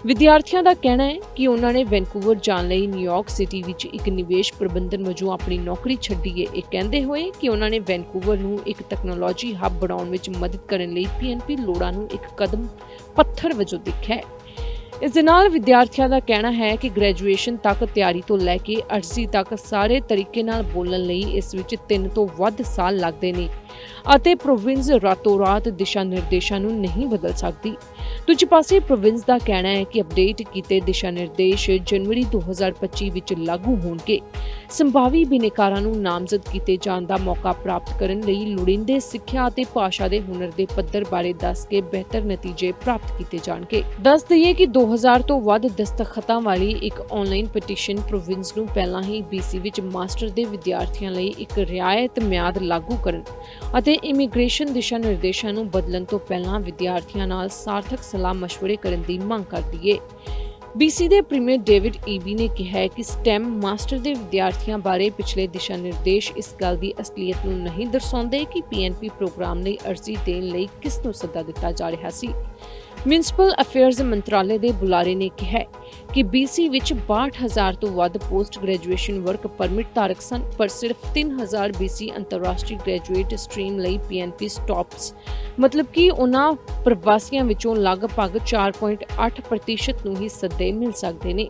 ਵਿਦਿਆਰਥੀਆਂ ਦਾ ਕਹਿਣਾ ਹੈ ਕਿ ਉਹਨਾਂ ਨੇ ਵੈਨਕੂਵਰ ਜਾਣ ਲਈ ਨਿਊਯਾਰਕ ਸਿਟੀ ਵਿੱਚ ਇੱਕ ਨਿਵੇਸ਼ ਪ੍ਰਬੰਧਨ ਵਜੋਂ ਆਪਣੀ ਨੌਕਰੀ ਛੱਡੀ ਹੈ। ਇਹ ਕਹਿੰਦੇ ਹੋਏ ਕਿ ਉਹਨਾਂ ਨੇ ਵੈਨਕੂਵਰ ਨੂੰ ਇੱਕ ਟੈਕਨੋਲੋਜੀ ਹੱਬ ਬਣਾਉਣ ਵਿੱਚ ਮਦਦ ਕਰਨ ਲਈ PNP ਲੋੜਾਂ ਨੂੰ ਇੱਕ ਕਦਮ ਪੱਥਰ ਵਜੋਂ ਦੇਖਿਆ ਹੈ। ਇਸ ਦੇ ਨਾਲ ਵਿਦਿਆਰਥੀਆਂ ਦਾ ਕਹਿਣਾ ਹੈ ਕਿ ਗ੍ਰੈਜੂਏਸ਼ਨ ਤੱਕ ਤਿਆਰੀ ਤੋਂ ਲੈ ਕੇ ਅਰਸੀ ਤੱਕ ਸਾਰੇ ਤਰੀਕੇ ਨਾਲ ਬੋਲਣ ਲਈ ਇਸ ਵਿੱਚ 3 ਤੋਂ ਵੱਧ ਸਾਲ ਲੱਗਦੇ ਨੇ ਅਤੇ ਪ੍ਰੋਵਿੰਸ ਰਾਤੋਂ-ਰਾਤ ਦਿਸ਼ਾ ਨਿਰਦੇਸ਼ਾਂ ਨੂੰ ਨਹੀਂ ਬਦਲ ਸਕਦੀ। ਦੂਜੇ ਪਾਸੇ ਪ੍ਰੋਵਿੰਸ ਦਾ ਕਹਿਣਾ ਹੈ ਕਿ ਅਪਡੇਟ ਕੀਤੇ ਦਿਸ਼ਾ ਨਿਰਦੇਸ਼ ਜਨਵਰੀ 2025 ਵਿੱਚ ਲਾਗੂ ਹੋਣਗੇ। ਸੰਭਾਵੀ ਬਿਨੇਕਾਰਾਂ ਨੂੰ ਨਾਮਜ਼ਦ ਕੀਤੇ ਜਾਣ ਦਾ ਮੌਕਾ ਪ੍ਰਾਪਤ ਕਰਨ ਲਈ ਲੋੜੀਂਦੇ ਸਿੱਖਿਆ ਅਤੇ ਭਾਸ਼ਾ ਦੇ ਹੁਨਰ ਦੇ ਪੱਧਰ ਬਾਰੇ ਦੱਸ ਕੇ ਬਿਹਤਰ ਨਤੀਜੇ ਪ੍ਰਾਪਤ ਕੀਤੇ ਜਾਣਗੇ। ਦੱਸ ਦਈਏ ਕਿ 2000 ਤੋਂ ਵੱਧ ਦਸਤਖਤਾਂ ਵਾਲੀ ਇੱਕ ਆਨਲਾਈਨ ਪਟੀਸ਼ਨ ਪ੍ਰੋਵਿੰਸ ਨੂੰ ਪਹਿਲਾਂ ਹੀ BC ਵਿੱਚ ਮਾਸਟਰ ਦੇ ਵਿਦਿਆਰਥੀਆਂ ਲਈ ਇੱਕ ਰਿਆਇਤ ਮਿਆਦ ਲਾਗੂ ਕਰਨ ਅਤੇ ਇਮੀਗ੍ਰੇਸ਼ਨ ਦਿਸ਼ਾ ਨਿਰਦੇਸ਼ਾਂ ਨੂੰ ਬਦਲਣ ਤੋਂ ਪਹਿਲਾਂ ਵਿਦਿਆਰਥੀਆਂ ਨਾਲ ਸਾਰਥਕ ਸਲਾਹ مشਵਰੇ ਕਰਨ ਦੀ ਮੰਗ ਕਰਦੀ ਹੈ ਬੀਸੀ ਦੇ ਪ੍ਰੀਮੀਅਰ ਡੇਵਿਡ ਈਬੀ ਨੇ ਕਿਹਾ ਕਿ ਸਟੈਮ ਮਾਸਟਰ ਦੇ ਵਿਦਿਆਰਥੀਆਂ ਬਾਰੇ ਪਿਛਲੇ ਦਿਸ਼ਾ ਨਿਰਦੇਸ਼ ਇਸ ਗੱਲ ਦੀ ਅਸਲੀਅਤ ਨੂੰ ਨਹੀਂ ਦਰਸਾਉਂਦੇ ਕਿ ਪੀਐਨਪੀ ਪ੍ਰੋਗਰਾਮ ਲਈ ਅਰਜ਼ੀ ਦੇਣ ਲਈ ਕਿਸ ਨੂੰ ਸੱਦਾ ਦਿੱਤਾ ਜਾ ਰਿਹਾ ਸੀ। ਮਿਊਨਿਸਪਲ ਅਫੇਅਰਜ਼ ਮੰਤਰਾਲੇ ਦੇ ਬੁਲਾਰੇ ਨੇ ਕਿਹਾ ਕਿ BC ਵਿੱਚ 62000 ਤੋਂ ਵੱਧ ਪੋਸਟ ਗ੍ਰੈਜੂਏਸ਼ਨ ਵਰਕ ਪਰਮਿਟ ਧਾਰਕ ਸਨ, ਪਰ ਸਿਰਫ 3000 BC ਅੰਤਰਰਾਸ਼ਟਰੀ ਗ੍ਰੈਜੂਏਟ ਸਟਰੀਮ ਲਈ PNP ਸਟਾਪਸ ਮਤਲਬ ਕਿ ਉਹਨਾਂ ਪ੍ਰਵਾਸੀਆਂ ਵਿੱਚੋਂ ਲਗਭਗ 4.8% ਨੂੰ ਹੀ ਸੱਦੇ ਮਿਲ ਸਕਦੇ ਨੇ।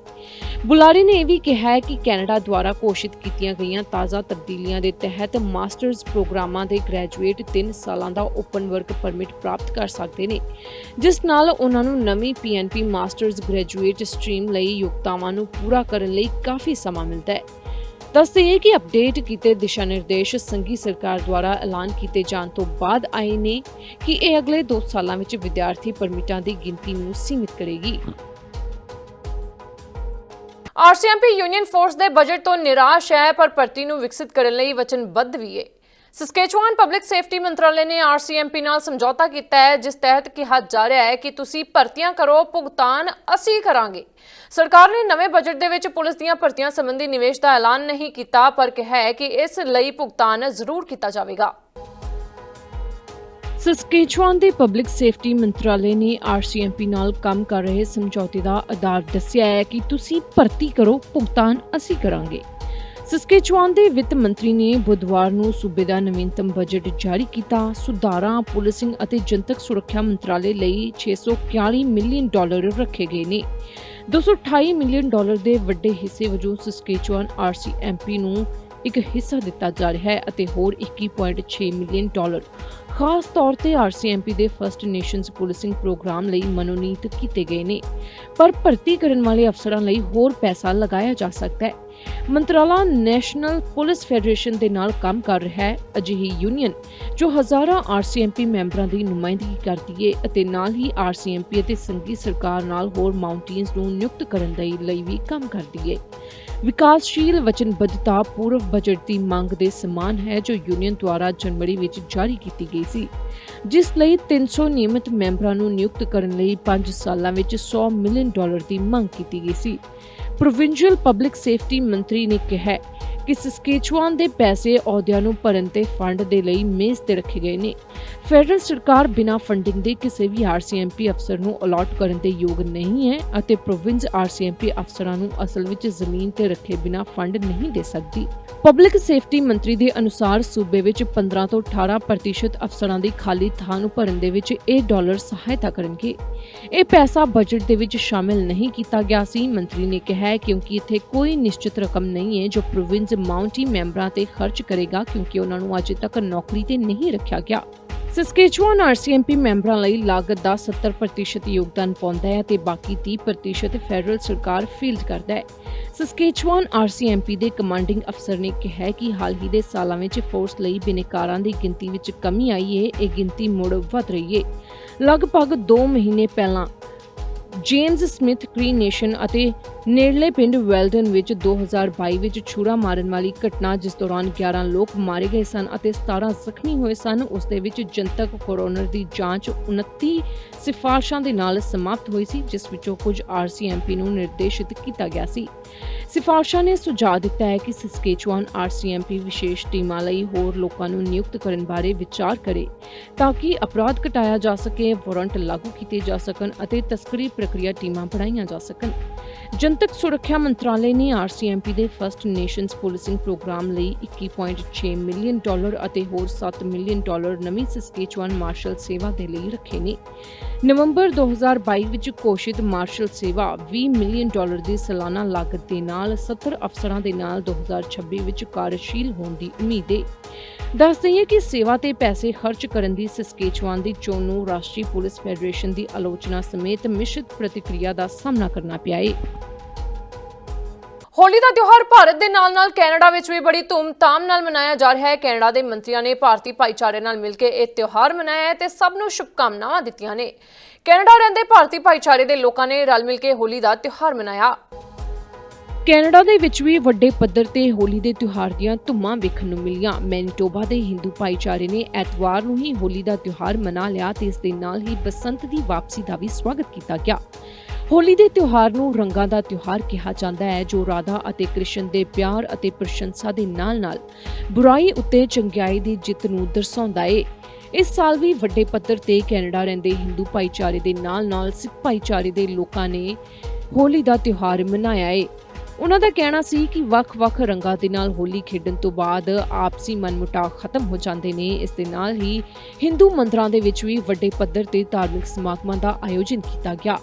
ਬੁਲਾਰੇ ਨੇ ਇਹ ਵੀ ਕਿਹਾ ਹੈ ਕਿ ਕੈਨੇਡਾ ਦੁਆਰਾ ਘੋਸ਼ਿਤ ਕੀਤੀਆਂ ਗਈਆਂ ਤਾਜ਼ਾ ਤਬਦੀਲੀਆਂ ਦੇ ਤਹਿਤ ਮਾਸਟਰਜ਼ ਪ੍ਰੋਗਰਾਮਾਂ ਦੇ ਗ੍ਰੈਜੂਏਟ 3 ਸਾਲਾਂ ਦਾ ਓਪਨ ਵਰਕ ਪਰਮਿਟ ਪ੍ਰਾਪਤ ਕਰ ਸਕਦੇ ਨੇ, ਜਿਸ ਨਾਲ ਉਹਨਾਂ ਨੂੰ ਨਵੀਂ PNP ਮਾਸਟਰਜ਼ ਗ੍ਰੈਜੂਏਟ ਸਟ੍ਰੀਮ ਲਈ ਯੋਗਤਾਵਾਂ ਨੂੰ ਪੂਰਾ ਕਰਨ ਲਈ ਕਾਫੀ ਸਮਾਂ ਮਿਲਦਾ ਹੈ। ਦੱਸਦੇ ਹੈ ਕਿ ਅਪਡੇਟ ਕੀਤੇ ਦਿਸ਼ਾ ਨਿਰਦੇਸ਼ ਸੰਘੀ ਸਰਕਾਰ ਦੁਆਰਾ ਐਲਾਨ ਕੀਤੇ ਜਾਣ ਤੋਂ ਬਾਅਦ ਆਏ ਨੇ ਕਿ ਇਹ ਅਗਲੇ 2 ਸਾਲਾਂ ਵਿੱਚ ਵਿਦਿਆਰਥੀ ਪਰਮਿਟਾਂ ਦੀ ਗਿਣਤੀ ਨੂੰ ਸੀਮਿਤ ਕਰੇਗੀ। ਆਰਸੀਐਮਪੀ ਯੂਨੀਅਨ ਫੋਰਸ ਦੇ ਬਜਟ ਤੋਂ ਨਿਰਾਸ਼ ਹੈ, ਪਰ ਭਰਤੀ ਨੂੰ ਵਿਕਸਿਤ ਕਰਨ ਲਈ ਵਚਨਬੱਧ ਵੀ ਹੈ। ਸਸਕੇਚੁਆਨ ਪਬਲਿਕ ਸੇਫਟੀ ਮੰਤਰਾਲੇ ਨੇ ਆਰਸੀਐਮਪੀ ਨਾਲ ਸਮਝੌਤਾ ਕੀਤਾ ਹੈ, ਜਿਸ ਤਹਿਤ ਕਿਹਾ ਜਾ ਰਿਹਾ ਹੈ ਕਿ ਤੁਸੀਂ ਭਰਤੀਆਂ ਕਰੋ, ਭੁਗਤਾਨ ਅਸੀਂ ਕਰਾਂਗੇ। ਸਰਕਾਰ ਨੇ ਨਵੇਂ ਬਜਟ ਦੇ ਵਿੱਚ ਪੁਲਿਸ ਦੀਆਂ ਭਰਤੀਆਂ ਸੰਬੰਧੀ ਨਿਵੇਸ਼ ਦਾ ਐਲਾਨ ਨਹੀਂ ਕੀਤਾ, ਪਰ ਕਿਹਾ ਹੈ ਕਿ ਇਸ ਲਈ ਭੁਗਤਾਨ ਜ਼ਰੂਰ ਕੀਤਾ ਜਾਵੇਗਾ। ਸਸਕੇਚੁਆਨ ਦੇ ਪਬਲਿਕ ਸੇਫਟੀ ਮੰਤਰਾਲੇ ਨੇ ਆਰਸੀਐਮਪੀ ਨਾਲ ਕੰਮ ਕਰ ਰਹੇ ਸਮਝੌਤੇ ਦਾ ਆਧਾਰ ਦੱਸਿਆ ਹੈ ਕਿ ਤੁਸੀਂ ਭਰਤੀ ਕਰੋ, ਭੁਗਤਾਨ ਅਸੀਂ ਕਰਾਂਗੇ। ਸਸਕੇਚੁਆਨ ਦੇ ਵਿੱਤ ਮੰਤਰੀ ਨੇ ਬੁੱਧਵਾਰ ਨੂੰ ਸੂਬੇ ਦਾ ਨਵੀਨਤਮ ਬਜਟ ਜਾਰੀ ਕੀਤਾ। ਸੁਧਾਰਾਂ, ਪੁਲਿਸਿੰਗ ਅਤੇ ਜਨਤਕ ਸੁਰੱਖਿਆ ਮੰਤਰਾਲੇ ਲਈ 641 ਮਿਲੀਅਨ ਡਾਲਰ ਰੱਖੇ ਗਏ ਨੇ। 228 ਮਿਲੀਅਨ ਡਾਲਰ ਦੇ ਵੱਡੇ ਹਿੱਸੇ ਵਜੋਂ ਸਸਕੇਚੁਆਨ ਆਰਸੀਐਮਪੀ ਨੂੰ ਇੱਕ ਹਿੱਸਾ ਦਿੱਤਾ ਜਾ ਰਿਹਾ ਹੈ ਅਤੇ ਹੋਰ 21.6 ਮਿਲੀਅਨ ਡਾਲਰ। ਖਾਸ ਤੌਰ ਤੇ ਆਰਸੀਐਮਪੀ ਦੇ ਫਰਸਟ ਨੇਸ਼ਨਸ ਪੁਲਿਸਿੰਗ ਪ੍ਰੋਗਰਾਮ ਲਈ ਮਨੋਨੀਤ ਕੀਤੇ ਗਏ ਨੇ। ਪਰ ਭਰਤੀ ਕਰਨ ਵਾਲੇ ਅਫਸਰਾਂ ਲਈ ਹੋਰ ਪੈਸਾ ਲਗਾਇਆ ਜਾ ਸਕਦਾ ਹੈ। ਮੰਤਰਾਲਾ ਨੈਸ਼ਨਲ ਪੁਲਿਸ ਫੈਡਰੇਸ਼ਨ ਦੇ ਨਾਲ ਕੰਮ ਕਰ ਰਿਹਾ ਹੈ ਅਜਿਹੀ ਯੂਨੀਅਨ, ਜੋ ਹਜ਼ਾਰਾਂ ਆਰਸੀਐਮਪੀ ਮੈਂਬਰਾਂ ਦੀ ਨੁਮਾਇੰਦਗੀ ਕਰਦੀ ਹੈ ਅਤੇ ਨਾਲ ਹੀ ਆਰਸੀਐਮਪੀ ਅਤੇ ਸੰਘੀ ਸਰਕਾਰ ਨਾਲ ਹੋਰ ਮਾਊਂਟੇਨਸ ਨੂੰ ਨਿਯੁਕਤ ਕਰਨ ਦੇ ਲਈ ਵੀ ਕੰਮ ਕਰਦੀ ਹੈ ਵਿਕਾਸਸ਼ੀਲ ਵਚਨਬੱਧਤਾ ਪੂਰਵ ਬਜਟ ਦੀ ਮੰਗ ਦੇ ਸਮਾਨ ਹੈ ਜੋ ਯੂਨੀਅਨ ਦੁਆਰਾ ਜਨਵਰੀ ਵਿੱਚ ਜਾਰੀ ਕੀਤੀ ਗਈ ਸੀ, ਜਿਸ ਲਈ 300 ਨਿਯਮਿਤ ਮੈਂਬਰਾਂ ਨੂੰ ਨਿਯੁਕਤ ਕਰਨ ਲਈ 5 ਸਾਲਾਂ ਵਿੱਚ 100 ਮਿਲੀਅਨ ਡਾਲਰ ਦੀ ਮੰਗ ਕੀਤੀ ਗਈ ਸੀ। ਪ੍ਰੋਵਿੰਸ਼ੀਅਲ ਪਬਲਿਕ ਸੇਫਟੀ ਮੰਤਰੀ ਨੇ ਕਿਹਾ ਕਿ ਸਸਕੇਚੁਆਨ ਦੇ ਪੈਸੇ ਅਹੁਦਿਆਂ ਨੂੰ ਭਰਨ ਤੇ ਫੰਡ ਦੇ ਲਈ ਮੇਜ਼ ਤੇ ਰੱਖੇ ਗਏ ਨੇ। ਫੈਡਰਲ ਸਰਕਾਰ ਬਿਨਾਂ ਫੰਡਿੰਗ ਦੇ ਕਿਸੇ ਵੀ ਆਰਸੀਐਮਪੀ ਅਫਸਰ ਨੂੰ ਅਲਾਟ ਕਰਨ ਦੇ ਯੋਗ ਨਹੀਂ ਹੈ ਅਤੇ ਪ੍ਰੋਵਿੰਸ ਆਰਸੀਐਮਪੀ ਅਫਸਰਾਂ ਨੂੰ ਅਸਲ ਵਿੱਚ ਜ਼ਮੀਨ ਤੇ ਰੱਖੇ ਬਿਨਾਂ ਫੰਡ ਨਹੀਂ ਦੇ ਸਕਦੀ। ਪਬਲਿਕ ਸੇਫਟੀ ਮੰਤਰੀ ਦੇ ਅਨੁਸਾਰ ਸੂਬੇ ਵਿੱਚ 15 ਤੋਂ 18% ਪ੍ਰਤੀਸ਼ਤ ਅਫਸਰਾਂ ਦੀ ਖਾਲੀ ਥਾਂ ਨੂੰ ਭਰਨ ਦੇ ਵਿੱਚ ਇਹ ਡਾਲਰ ਸਹਾਇਤਾ ਕਰਨਗੇ। ਇਹ ਪੈਸਾ ਬਜਟ ਦੇ ਵਿੱਚ ਸ਼ਾਮਿਲ ਨਹੀਂ ਕੀਤਾ ਗਿਆ ਸੀ। ਮੰਤਰੀ ਨੇ ਕਿਹਾ ਹੈ ਕਿਉਂਕਿ ਇੱਥੇ ਕੋਈ ਨਿਸ਼ਚਿਤ ਰਕਮ ਨਹੀਂ ਹੈ ਜੋ ਪ੍ਰੋਵਿੰਸ ਮਾਉਂਟੀ ਮੈਂਬਰਾਂ ਤੇ ਖਰਚ ਕਰੇਗਾ ਕਿਉਂਕਿ ਉਹਨਾਂ ਨੂੰ ਅਜੇ ਤੱਕ ਨੌਕਰੀ ਤੇ ਨਹੀਂ ਰੱਖਿਆ ਗਿਆ। ਸਸਕੇਚੁਆਨ ਆਰਸੀਐਮਪੀ ਮੈਂਬਰਾਂ ਲਈ ਲਾਗਤ ਦਾ 70% ਯੋਗਦਾਨ ਪਾਉਂਦਾ ਹੈ ਤੇ ਬਾਕੀ 30% ਫੈਡਰਲ ਸਰਕਾਰ ਫੀਲਡ ਕਰਦਾ ਹੈ। ਸਸਕੇਚੁਆਨ ਆਰਸੀਐਮਪੀ ਦੇ ਕਮਾਂਡਿੰਗ ਅਫਸਰ ਨੇ ਕਿਹਾ ਕਿ ਹਾਲ ਹੀ ਦੇ ਸਾਲਾਂ ਵਿੱਚ ਫੋਰਸ ਲਈ ਬਿਨੇਕਾਰਾਂ ਦੀ ਗਿਣਤੀ ਵਿੱਚ ਕਮੀ ਆਈ ਹੈ ਇਹ ਗਿਣਤੀ ਮੁੜ ਵਧ ਰਹੀ ਹੈ ਲਗਭਗ 2 ਮਹੀਨੇ ਪਹਿਲਾਂ ਜੇਮਸ ਸਮਿਥ, ਕ੍ਰੀਨ ਨੇਸ਼ਨ ਅਤੇ ਨੇੜਲੇ ਪਿੰਡ ਵੈਲਡਨ ਵਿੱਚ 2022 ਵਿੱਚ ਛੁਰਾ ਮਾਰਨ ਵਾਲੀ ਘਟਨਾ, ਜਿਸ ਦੌਰਾਨ 11 ਲੋਕ ਮਾਰੇ ਗਏ ਸਨ ਅਤੇ 17 ਜ਼ਖਮੀ ਹੋਏ ਸਨ, ਉਸ ਦੇ ਵਿੱਚ ਜਨਤਕ ਕੋਰੋਨਰ ਦੀ ਜਾਂਚ 29 ਸਿਫਾਰਸ਼ਾਂ ਦੇ ਨਾਲ ਸਮਾਪਤ ਹੋਈ ਸੀ, ਜਿਸ ਵਿੱਚੋਂ ਕੁਝ ਆਰਸੀਐਮਪੀ ਨੂੰ ਨਿਰਦੇਸ਼ਿਤ ਕੀਤਾ ਗਿਆ ਸੀ। ਸਿਫਾਰਸ਼ਾਂ ਨੇ ਸੁਝਾਅ ਦਿੱਤਾ ਹੈ ਕਿ ਸਸਕੇਚੁਆਨ ਆਰਸੀਐਮਪੀ ਵਿਸ਼ੇਸ਼ ਟੀਮਾਂ ਲਈ ਹੋਰ ਲੋਕਾਂ ਨੂੰ ਨਿਯੁਕਤ ਕਰਨ ਬਾਰੇ ਵਿਚਾਰ ਕਰੇ ਤਾਂ ਕਿ ਅਪਰਾਧ ਘਟਾਇਆ ਜਾ ਸਕੇ, ਵਾਰੰਟ ਲਾਗੂ ਕੀਤੇ ਜਾ ਸਕਣ ਅਤੇ ਤਸਕਰੀ ਪ੍ਰਕਿਰਿਆ ਟੀਮਾਂ ਬਣਾਈਆਂ ਜਾ ਸਕਣ। ਜਨਤਕ ਸੁਰੱਖਿਆ ਮੰਤਰਾਲੇ ਨੇ ਆਰਸੀਐਮਪੀ ਦੇ ਫਸਟ ਨੇਸ਼ਨਸ ਪੁਲਿਸਿੰਗ ਪ੍ਰੋਗਰਾਮ ਲਈ 21.6 ਮਿਲੀਅਨ ਡਾਲਰ ਅਤੇ ਹੋਰ 7 ਮਿਲੀਅਨ ਡਾਲਰ ਨਵੀਂ ਸਸਕੇਚੁਆਨ ਮਾਰਸ਼ਲ ਸੇਵਾ ਦੇ ਲਈ ਰੱਖੇ ਨੇ। ਨਵੰਬਰ 2022 ਵਿੱਚ ਘੋਸ਼ਿਤ ਮਾਰਸ਼ਲ ਸੇਵਾ 20 ਮਿਲੀਅਨ ਡਾਲਰ ਦੀ ਸਾਲਾਨਾ ਲਾਗਤ ਦੇ ਨਾਲ 70 ਅਫਸਰਾਂ ਦੇ ਨਾਲ 2026 ਵਿੱਚ ਕਾਰਜਸ਼ੀਲ ਹੋਣ ਦੀ ਉਮੀਦ ਹੈ ਦੱਸ ਦਈਏ ਕਿ ਸੇਵਾ ਤੇ ਪੈਸੇ ਖਰਚ ਕਰਨ ਦੀ ਸਸਕੇਚੁਆਨ ਦੀ ਚੋਣ ਨੂੰ ਰਾਸ਼ਟਰੀ ਪੁਲਿਸ ਫੈਡਰੇਸ਼ਨ ਦੀ ਆਲੋਚਨਾ ਸਮੇਤ ਮਿਸ਼ਰਤ ਪ੍ਰਤੀਕਿਰਿਆ ਦਾ ਸਾਹਮਣਾ ਕਰਨਾ ਪਿਆ ਹੈ ਹੋਲੀ ਦਾ ਤਿਉਹਾਰ ਭਾਰਤ ਦੇ ਨਾਲ-ਨਾਲ ਕੈਨੇਡਾ ਵਿੱਚ ਵੀ ਬੜੀ ਧੂਮ-ਧਾਮ ਨਾਲ ਮਨਾਇਆ ਜਾ ਰਿਹਾ ਹੈ। ਕੈਨੇਡਾ ਦੇ ਮੰਤਰੀਆਂ ਨੇ ਭਾਰਤੀ ਭਾਈਚਾਰੇ ਨਾਲ ਮਿਲ ਕੇ ਇਹ ਤਿਉਹਾਰ ਮਨਾਇਆ ਹੈ ਤੇ ਸਭ ਨੂੰ ਸ਼ੁਭਕਾਮਨਾਵਾਂ ਦਿੱਤੀਆਂ ਨੇ। ਕੈਨੇਡਾ ਰਹਿੰਦੇ ਭਾਰਤੀ ਭਾਈਚਾਰੇ ਦੇ ਲੋਕਾਂ ਨੇ ਰਲ ਮਿਲ ਕੇ ਹੋਲੀ ਦਾ ਤਿਉਹਾਰ ਮਨਾਇਆ। ਕੈਨੇਡਾ ਦੇ ਵਿੱਚ ਵੀ ਵੱਡੇ ਪੱਧਰ ਤੇ ਹੋਲੀ ਦੇ ਤਿਉਹਾਰ ਦੀਆਂ ਧੁੰਮਾਂ ਵੇਖਣ ਨੂੰ ਮਿਲੀਆਂ। ਮੈਨਟੋਬਾ ਦੇ ਹਿੰਦੂ ਭਾਈਚਾਰੇ ਨੇ ਐਤਵਾਰ ਨੂੰ ਹੀ ਹੋਲੀ ਦਾ ਤਿਉਹਾਰ ਮਨਾ ਲਿਆ ਤੇ ਇਸ ਦੇ ਨਾਲ ਹੀ ਬਸੰਤ ਦੀ ਵਾਪਸੀ ਦਾ ਵੀ ਸਵਾਗਤ ਕੀਤਾ ਗਿਆ। ਹੋਲੀ ਦੇ ਤਿਉਹਾਰ ਨੂੰ ਰੰਗਾਂ ਦਾ ਤਿਉਹਾਰ ਕਿਹਾ ਜਾਂਦਾ ਹੈ, ਜੋ ਰਾਧਾ ਅਤੇ ਕ੍ਰਿਸ਼ਨ ਦੇ ਪਿਆਰ ਅਤੇ ਪ੍ਰਸ਼ੰਸਾ ਦੇ ਨਾਲ-ਨਾਲ ਬੁਰਾਈ ਉੱਤੇ ਚੰਗਿਆਈ ਦੀ ਜਿੱਤ ਨੂੰ ਦਰਸਾਉਂਦਾ ਹੈ ਇਸ ਸਾਲ ਵੀ ਵੱਡੇ ਪੱਧਰ ਤੇ ਕੈਨੇਡਾ ਰਹਿੰਦੇ ਹਿੰਦੂ ਭਾਈਚਾਰੇ ਦੇ ਨਾਲ-ਨਾਲ ਸਿੱਖ ਭਾਈਚਾਰੇ ਦੇ ਲੋਕਾਂ ਨੇ ਹੋਲੀ ਦਾ ਤਿਉਹਾਰ ਮਨਾਇਆ ਹੈ ਉਹਨਾਂ ਦਾ ਕਹਿਣਾ ਸੀ ਕਿ ਵੱਖ-ਵੱਖ ਰੰਗਾਂ ਦੇ ਨਾਲ ਹੋਲੀ ਖੇਡਣ ਤੋਂ ਬਾਅਦ ਆਪਸੀ ਮਨਮੁਟਾਅ ਖਤਮ ਹੋ ਜਾਂਦੇ ਨੇ। ਇਸ ਦੇ ਨਾਲ ਹੀ ਹਿੰਦੂ ਮੰਦਰਾਂ ਦੇ ਵਿੱਚ ਵੀ ਵੱਡੇ ਪੱਧਰ ਤੇ ਧਾਰਮਿਕ ਸਮਾਗਮਾਂ ਦਾ ਆਯੋਜਨ ਕੀਤਾ ਗਿਆ।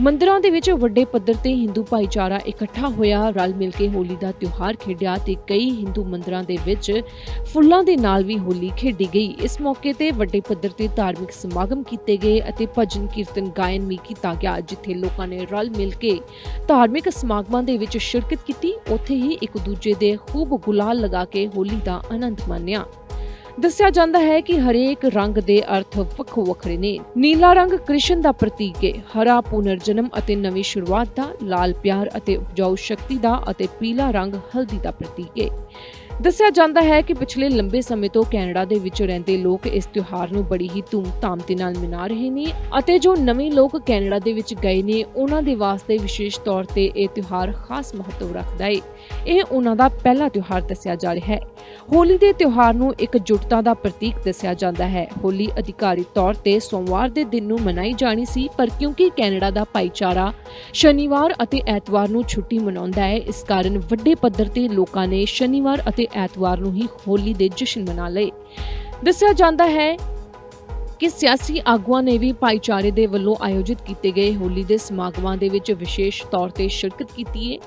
ਮੰਦਰਾਂ ਦੇ ਵਿੱਚ ਵੱਡੇ ਪੱਧਰ ਤੇ ਹਿੰਦੂ ਭਾਈਚਾਰਾ ਇਕੱਠਾ ਹੋਇਆ, ਰਲ ਮਿਲ ਕੇ ਹੋਲੀ ਦਾ ਤਿਉਹਾਰ ਖੇਡਿਆ ਤੇ ਕਈ ਹਿੰਦੂ ਮੰਦਰਾਂ ਦੇ ਵਿੱਚ ਫੁੱਲਾਂ ਦੇ ਨਾਲ ਵੀ ਹੋਲੀ ਖੇਡੀ ਗਈ। ਇਸ ਮੌਕੇ ਤੇ ਵੱਡੇ ਪੱਧਰ ਤੇ ਧਾਰਮਿਕ ਸਮਾਗਮ ਕੀਤੇ ਗਏ ਅਤੇ ਭਜਨ ਕੀਰਤਨ ਗਾਇਨ ਵੀ ਕੀਤਾ ਗਿਆ, ਜਿੱਥੇ ਲੋਕਾਂ ਨੇ ਰਲ ਮਿਲ ਕੇ ਧਾਰਮਿਕ ਸਮਾਗਮਾਂ ਦੇ ਵਿੱਚ ਸ਼ਿਰਕਤ ਕੀਤੀ। ਉੱਥੇ ਹੀ ਇੱਕ ਦੂਜੇ ਦੇ ਖੂਬ ਗੁਲਾਲ ਲਗਾ ਕੇ ਹੋਲੀ ਦਾ ਆਨੰਦ ਮਾਣਿਆ। ਦੱਸਿਆ ਜਾਂਦਾ ਹੈ ਕਿ ਹਰੇਕ ਰੰਗ ਦੇ ਅਰਥ ਵੱਖੋ ਵੱਖਰੇ ਨੇ। ਨੀਲਾ ਰੰਗ ਕ੍ਰਿਸ਼ਨ ਦਾ ਪ੍ਰਤੀਕ ਹੈ ਹਰਾ ਪੁਨਰ ਜਨਮ ਅਤੇ ਨਵੀਂ ਸ਼ੁਰੂਆਤ ਦਾ, ਲਾਲ ਪਿਆਰ ਅਤੇ ਉਪਜਾਊ ਸ਼ਕਤੀ ਦਾ ਅਤੇ ਪੀਲਾ ਰੰਗ ਹਲਦੀ ਦਾ ਪ੍ਰਤੀਕ ਹੈ ਦੱਸਿਆ ਜਾਂਦਾ ਹੈ ਕਿ ਪਿਛਲੇ ਲੰਬੇ ਸਮੇਂ ਤੋਂ ਕੈਨੇਡਾ ਦੇ ਵਿੱਚ ਰਹਿੰਦੇ ਲੋਕ ਇਸ ਤਿਉਹਾਰ ਨੂੰ ਬੜੀ ਹੀ ਧੂਮ-ਧਾਮ ਦੇ ਨਾਲ ਮਨਾ ਰਹੇ ਨੇ ਅਤੇ ਜੋ ਨਵੇਂ ਲੋਕ ਕੈਨੇਡਾ ਦੇ ਵਿੱਚ ਗਏ ਨੇ, ਉਹਨਾਂ ਦੇ ਵਾਸਤੇ ਵਿਸ਼ੇਸ਼ ਤੌਰ ਤੇ ਇਹ ਤਿਉਹਾਰ ਖਾਸ ਮਹੱਤਵ ਰੱਖਦਾ ਹੈ ਇਹ ਉਹਨਾਂ ਦਾ ਪਹਿਲਾ ਤਿਉਹਾਰ ਦੱਸਿਆ ਜਾ ਰਿਹਾ ਹੈ। ਹੋਲੀ ਦੇ ਤਿਉਹਾਰ ਨੂੰ ਇੱਕ ਜੁਟਤਾ ਦਾ ਪ੍ਰਤੀਕ ਦੱਸਿਆ ਜਾਂਦਾ ਹੈ। ਹੋਲੀ ਅਧਿਕਾਰੀ ਤੌਰ ਤੇ ਸੋਮਵਾਰ ਦੇ ਦਿਨ ਨੂੰ ਮਨਾਈ ਜਾਣੀ ਸੀ, ਪਰ ਕਿਉਂਕਿ ਕੈਨੇਡਾ ਦਾ ਭਾਈਚਾਰਾ ਸ਼ਨੀਵਾਰ ਅਤੇ ਐਤਵਾਰ ਨੂੰ ਛੁੱਟੀ ਮਨਾਉਂਦਾ ਹੈ, ਇਸ ਕਾਰਨ ਵੱਡੇ ਪੱਧਰ ਤੇ ਲੋਕਾਂ ਨੇ ਸ਼ਨੀਵਾਰ ਅਤੇ ਐਤਵਾਰ ਨੂੰ ਹੀ ਹੋਲੀ ਦੇ ਜਸ਼ਨ ਮਨਾ ਲਏ। ਦੱਸਿਆ ਜਾਂਦਾ ਹੈ ਕਿ ਸਿਆਸੀ ਆਗੂਆਂ ਨੇ ਵੀ ਭਾਈਚਾਰੇ ਦੇ ਵੱਲੋਂ ਆਯੋਜਿਤ ਕੀਤੇ ਗਏ ਹੋਲੀ ਦੇ ਸਮਾਗਮਾਂ ਦੇ ਵਿੱਚ ਵਿਸ਼ੇਸ਼ ਤੌਰ ਤੇ ਸ਼ਿਰਕਤ ਕੀਤੀ ਹੈ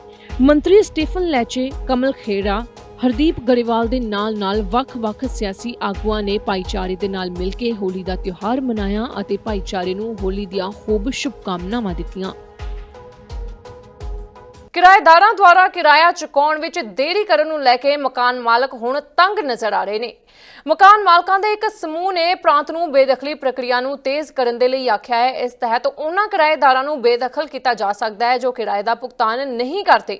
ਮੰਤਰੀ ਸਟੀਫਨ ਲੈਚੇ, ਕਮਲ ਖੇੜਾ, ਹਰਦੀਪ ਗਰੇਵਾਲ ਦੇ ਨਾਲ-ਨਾਲ ਵੱਖ-ਵੱਖ ਸਿਆਸੀ ਆਗੂਆਂ ਨੇ ਭਾਈਚਾਰੇ ਦੇ ਨਾਲ ਮਿਲ ਕੇ ਹੋਲੀ ਦਾ ਤਿਉਹਾਰ ਮਨਾਇਆ ਅਤੇ ਭਾਈਚਾਰੇ ਨੂੰ ਹੋਲੀ ਦੀਆਂ ਖੂਬ ਸ਼ੁਭਕਾਮਨਾਵਾਂ ਦਿੱਤੀਆਂ। ਕਿਰਾਏਦਾਰਾਂ ਦੁਆਰਾ ਕਿਰਾਇਆ ਚੁਕਾਉਣ ਵਿੱਚ ਦੇਰੀ ਕਰਨ ਨੂੰ ਲੈ ਕੇ ਮਕਾਨ ਮਾਲਕ ਹੁਣ ਤੰਗ ਨਜ਼ਰ ਆ ਰਹੇ ਨੇ। ਮਕਾਨ ਮਾਲਕਾਂ ਦੇ ਇੱਕ ਸਮੂਹ ਨੇ ਪ੍ਰਾਂਤ ਨੂੰ ਬੇਦਖਲੀ ਪ੍ਰਕਿਰਿਆ ਨੂੰ ਤੇਜ਼ ਕਰਨ ਦੇ ਲਈ ਆਖਿਆ ਹੈ। ਇਸ ਤਹਿਤ ਉਹਨਾਂ ਕਿਰਾਏਦਾਰਾਂ ਨੂੰ ਬੇਦਖਲ ਕੀਤਾ ਜਾ ਸਕਦਾ ਹੈ ਜੋ ਕਿਰਾਏ ਦਾ ਭੁਗਤਾਨ ਨਹੀਂ ਕਰਦੇ।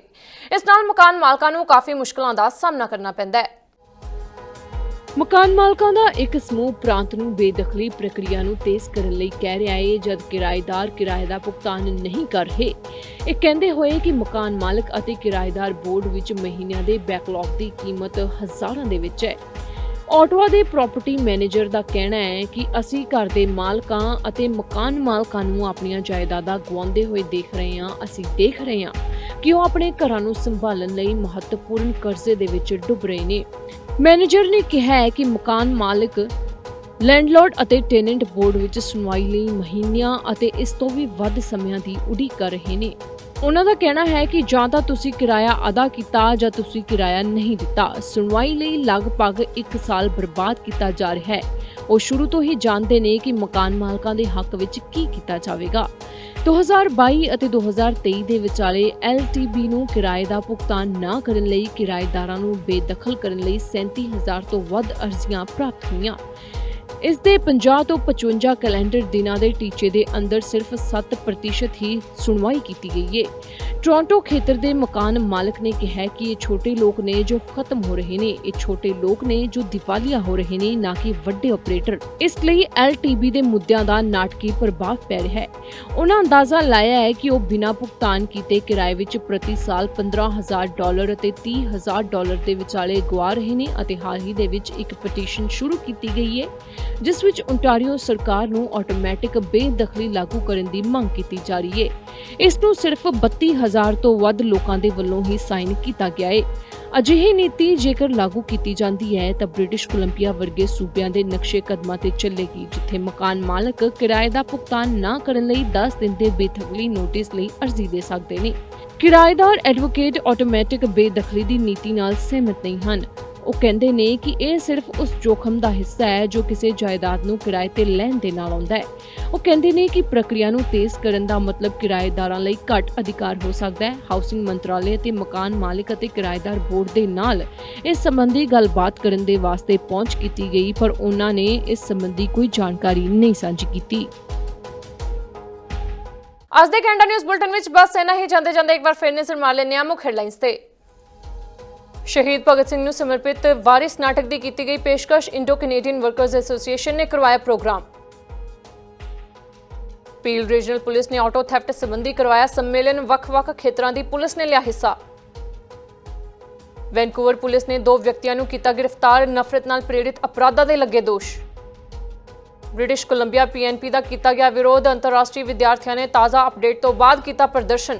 ਇਸ ਨਾਲ ਮਕਾਨ ਮਾਲਕਾਂ ਨੂੰ ਕਾਫੀ ਮੁਸ਼ਕਲਾਂ ਦਾ ਸਾਹਮਣਾ ਕਰਨਾ ਪੈਂਦਾ ਹੈ। ਮਕਾਨ ਮਾਲਕਾਂ ਦਾ ਇੱਕ ਸਮੂਹ ਪ੍ਰਾਂਤ ਨੂੰ ਬੇਦਖਲੀ ਪ੍ਰਕਿਰਿਆ ਨੂੰ ਤੇਜ਼ ਕਰਨ ਲਈ ਕਹਿ ਰਿਹਾ ਹੈ, ਜਦ ਕਿਰਾਏਦਾਰ ਕਿਰਾਏ ਦਾ ਭੁਗਤਾਨ ਨਹੀਂ ਕਰ ਰਹੇ। ਇਹ ਕਹਿੰਦੇ ਹੋਏ ਕਿ ਮਕਾਨ ਮਾਲਕ ਅਤੇ ਕਿਰਾਏਦਾਰ ਬੋਰਡ ਵਿੱਚ ਮਹੀਨਿਆਂ ਦੇ ਬੈਕਲੌਗ ਦੀ ਕੀਮਤ ਹਜ਼ਾਰਾਂ ਦੇ ਵਿੱਚ ਹੈ। ਆਟੋਆ ਦੇ ਪ੍ਰਾਪਰਟੀ ਮੈਨੇਜਰ ਦਾ ਕਹਿਣਾ ਹੈ ਕਿ ਅਸੀਂ ਘਰ ਦੇ ਮਾਲਕਾਂ ਅਤੇ ਮਕਾਨ ਮਾਲਕਾਂ ਨੂੰ ਆਪਣੀਆਂ ਜਾਇਦਾਦਾਂ ਗਵਾਉਂਦੇ ਹੋਏ ਦੇਖ ਰਹੇ ਹਾਂ, ਅਸੀਂ ਦੇਖ ਰਹੇ ਹਾਂ ਕਿ ਉਹ ਆਪਣੇ ਘਰਾਂ ਨੂੰ ਸੰਭਾਲਣ ਲਈ ਮਹੱਤਵਪੂਰਨ ਕਰਜ਼ੇ ਦੇ ਵਿੱਚ ਡੁੱਬ ਰਹੇ ਨੇ। ਮੈਨੇਜਰ ਨੇ ਕਿਹਾ ਹੈ ਕਿ ਮਕਾਨ ਮਾਲਕ, ਲੈਂਡਲੋਰਡ ਅਤੇ ਟੈਨੈਂਟ ਬੋਰਡ ਵਿੱਚ ਸੁਣਵਾਈ ਲਈ ਮਹੀਨਿਆਂ ਅਤੇ ਇਸ ਤੋਂ ਵੀ ਵੱਧ ਸਮਿਆਂ ਦੀ ਉਡੀਕ ਕਰ ਰਹੇ ਨੇ। ਉਹਨਾਂ ਦਾ ਕਹਿਣਾ ਹੈ ਕਿ ਜਾਂ ਤਾਂ ਤੁਸੀਂ ਕਿਰਾਇਆ ਅਦਾ ਕੀਤਾ ਜਾਂ ਤੁਸੀਂ ਕਿਰਾਇਆ ਨਹੀਂ ਦਿੱਤਾ। ਸੁਣਵਾਈ ਲਈ ਲਗਭਗ 1 ਸਾਲ ਬਰਬਾਦ ਕੀਤਾ ਜਾ ਰਿਹਾ ਹੈ। ਉਹ ਸ਼ੁਰੂ ਤੋਂ ਹੀ ਜਾਣਦੇ ਨੇ ਕਿ ਮਕਾਨ ਮਾਲਕਾਂ ਦੇ ਹੱਕ ਵਿੱਚ ਕੀ ਕੀਤਾ ਜਾਵੇਗਾ। 2022 ਅਤੇ 2023 ਦੇ ਵਿਚਾਲੇ LTB ਨੂੰ ਕਿਰਾਏ ਦਾ ਭੁਗਤਾਨ ਨਾ ਕਰਨ ਲਈ ਕਿਰਾਏਦਾਰਾਂ ਨੂੰ ਬੇਦਖਲ ਕਰਨ ਲਈ 37000 ਤੋਂ ਵੱਧ ਅਰਜ਼ੀਆਂ ਪ੍ਰਾਪਤ ਹੋਈਆਂ। ਇਸ ਦੇ 50 ਤੋਂ 55 ਕੈਲੰਡਰ ਦਿਨਾਂ ਦੇ ਟੀਚੇ ਦੇ ਅੰਦਰ ਸਿਰਫ 7% ਹੀ ਸੁਣਵਾਈ ਕੀਤੀ ਗਈ ਹੈ ਟੋਰਾਂਟੋ ਖੇਤਰ ਦੇ ਮਕਾਨ ਮਾਲਕ ਨੇ ਕਿਹਾ ਕਿ ਇਹ ਛੋਟੇ ਲੋਕ ਨੇ ਜੋ ਖਤਮ ਹੋ ਰਹੇ ਨੇ। ਇਹ ਛੋਟੇ ਲੋਕ ਨੇ ਜੋ ਦਿਵਾਲੀਆ ਹੋ ਰਹੇ ਨੇ, ਨਾ ਕਿ ਵੱਡੇ ਆਪਰੇਟਰ। ਇਸ ਲਈ LTB ਦੇ ਮੁੱਦਿਆਂ ਦਾ ਨਾਟਕੀ ਪ੍ਰਭਾਵ ਪੈ ਰਿਹਾ ਹੈ। ਉਹਨਾਂ ਅੰਦਾਜ਼ਾ ਲਾਇਆ ਹੈ ਕਿ ਉਹ ਬਿਨਾਂ ਭੁਗਤਾਨ ਕੀਤੇ ਕਿਰਾਏ ਵਿੱਚ ਪ੍ਰਤੀ ਸਾਲ 15000 ਡਾਲਰ ਅਤੇ 30000 ਡਾਲਰ ਦੇ ਵਿਚਾਲੇ ਗਵਾ ਰਹੇ ਨੇ ਅਤੇ ਹਾਲ ਹੀ ਦੇ ਵਿੱਚ ਇੱਕ ਪਟੀਸ਼ਨ ਸ਼ੁਰੂ ਕੀਤੀ ਗਈ ਹੈ, ਜਿਸ ਵਿੱਚ ਓਨਟਾਰੀਓ ਸਰਕਾਰ ਨੂੰ ਆਟੋਮੈਟਿਕ ਬੇਦਖਲੀ ਲਾਗੂ ਕਰਨ ਦੀ ਮੰਗ ਕੀਤੀ ਜਾ ਰਹੀ ਹੈ। ਇਸ ਨੂੰ ਸਿਰਫ 32000 ਤੋਂ ਵੱਧ ਲੋਕਾਂ ਦੇ ਵੱਲੋਂ ਹੀ ਸਾਈਨ ਕੀਤਾ ਗਿਆ ਹੈ ਅਜਿਹੀ ਨੀਤੀ ਜੇਕਰ ਲਾਗੂ ਕੀਤੀ ਜਾਂਦੀ ਹੈ ਤਾਂ ਬ੍ਰਿਟਿਸ਼ ਕੋਲੰਬੀਆ ਵਰਗੇ ਸੂਬਿਆਂ ਦੇ ਨਕਸ਼ੇ ਕਦਮਾਂ ਤੇ ਚੱਲੇਗੀ, ਜਿੱਥੇ ਮਕਾਨ ਮਾਲਕ ਕਿਰਾਏ ਦਾ ਭੁਗਤਾਨ ਨਾ ਕਰਨ ਲਈ 10 ਦਿਨ ਦੇ ਬੇਦਖਲੀ ਨੋਟਿਸ ਲਈ ਅਰਜ਼ੀ ਦੇ ਸਕਦੇ ਨੇ। ਕਿਰਾਏਦਾਰ ਐਡਵੋਕੇਟ ਆਟੋਮੈਟਿਕ ਬੇਦਖਲੀ ਦੀ ਨੀਤੀ ਨਾਲ ਸਹਿਮਤ ਨਹੀਂ ਹਨ। ਉਹ ਕਹਿੰਦੇ ਨੇ ਕਿ ਇਹ ਸਿਰਫ ਉਸ ਜੋਖਮ ਦਾ ਹਿੱਸਾ ਹੈ ਜੋ ਕਿਸੇ ਜਾਇਦਾਦ ਨੂੰ ਕਿਰਾਏ ਤੇ ਲੈਣ ਦੇ ਨਾਲ ਆਉਂਦਾ ਹੈ। ਉਹ ਕਹਿੰਦੇ ਨੇ ਕਿ ਪ੍ਰਕਿਰਿਆ ਨੂੰ ਤੇਜ਼ ਕਰਨ ਦਾ ਮਤਲਬ ਕਿਰਾਏਦਾਰਾਂ ਲਈ ਘੱਟ ਅਧਿਕਾਰ ਹੋ ਸਕਦਾ ਹੈ। ਹਾਊਸਿੰਗ ਮੰਤਰਾਲੇ ਅਤੇ ਮਕਾਨ ਮਾਲਕ ਅਤੇ ਕਿਰਾਏਦਾਰ ਬੋਰਡ ਦੇ ਨਾਲ ਇਸ ਸੰਬੰਧੀ ਗੱਲਬਾਤ ਕਰਨ ਦੇ ਵਾਸਤੇ ਪਹੁੰਚ ਕੀਤੀ ਗਈ, ਪਰ ਉਹਨਾਂ ਨੇ ਇਸ ਸੰਬੰਧੀ ਕੋਈ ਜਾਣਕਾਰੀ ਨਹੀਂ ਸਾਂਝੀ ਕੀਤੀ। ਅੱਜ ਦੇ ਕੈਂਡਾ ਨਿਊਜ਼ ਬੁਲਟਨ ਵਿੱਚ ਬਸ ਇੰਨਾ ਹੀ। ਜਾਂਦੇ ਜਾਂਦੇ ਇੱਕ ਵਾਰ ਫਿਰ ਨਜ਼ਰ ਮਾਰ ਲੈਂਦੇ ਹਾਂ ਮੁੱਖ ਹੈਡਲਾਈਨਸ ਤੇ। ਸ਼ਹੀਦ ਭਗਤ ਸਿੰਘ ਨੂੰ ਸਮਰਪਿਤ ਵਾਰਿਸ ਨਾਟਕ ਦੀ ਕੀਤੀ ਗਈ ਪੇਸ਼ਕਸ਼ ਇੰਡੋ ਕੈਨੇਡੀਅਨ ਵਰਕਰਜ਼ ਐਸੋਸੀਏਸ਼ਨ ਨੇ ਕਰਵਾਇਆ ਪ੍ਰੋਗਰਾਮ। ਪੀਲ ਰੀਜਨਲ ਪੁਲਿਸ ਨੇ ਆਟੋ ਥੈਫਟ ਸੰਬੰਧੀ ਕਰਵਾਇਆ ਸੰਮੇਲਨ, ਵੱਖ-ਵੱਖ ਖੇਤਰਾਂ ਦੀ ਪੁਲਿਸ ਨੇ ਲਿਆ ਹਿੱਸਾ। ਵੈਨਕੂਵਰ ਪੁਲਿਸ ਨੇ ਦੋ ਵਿਅਕਤੀਆਂ ਨੂੰ ਕੀਤਾ ਗ੍ਰਿਫਤਾਰ, ਨਫ਼ਰਤ ਨਾਲ ਪ੍ਰੇਰਿਤ ਅਪਰਾਧਾਂ ਦੇ ਲੱਗੇ ਦੋਸ਼। ਬ੍ਰਿਟਿਸ਼ ਕੋਲੰਬੀਆ ਪੀਐਨਪੀ ਦਾ ਕੀਤਾ ਗਿਆ ਵਿਰੋਧ, ਅੰਤਰਰਾਸ਼ਟਰੀ ਵਿਦਿਆਰਥੀਆਂ ਨੇ ਤਾਜ਼ਾ ਅਪਡੇਟ ਤੋਂ ਬਾਅਦ ਕੀਤਾ ਪ੍ਰਦਰਸ਼ਨ।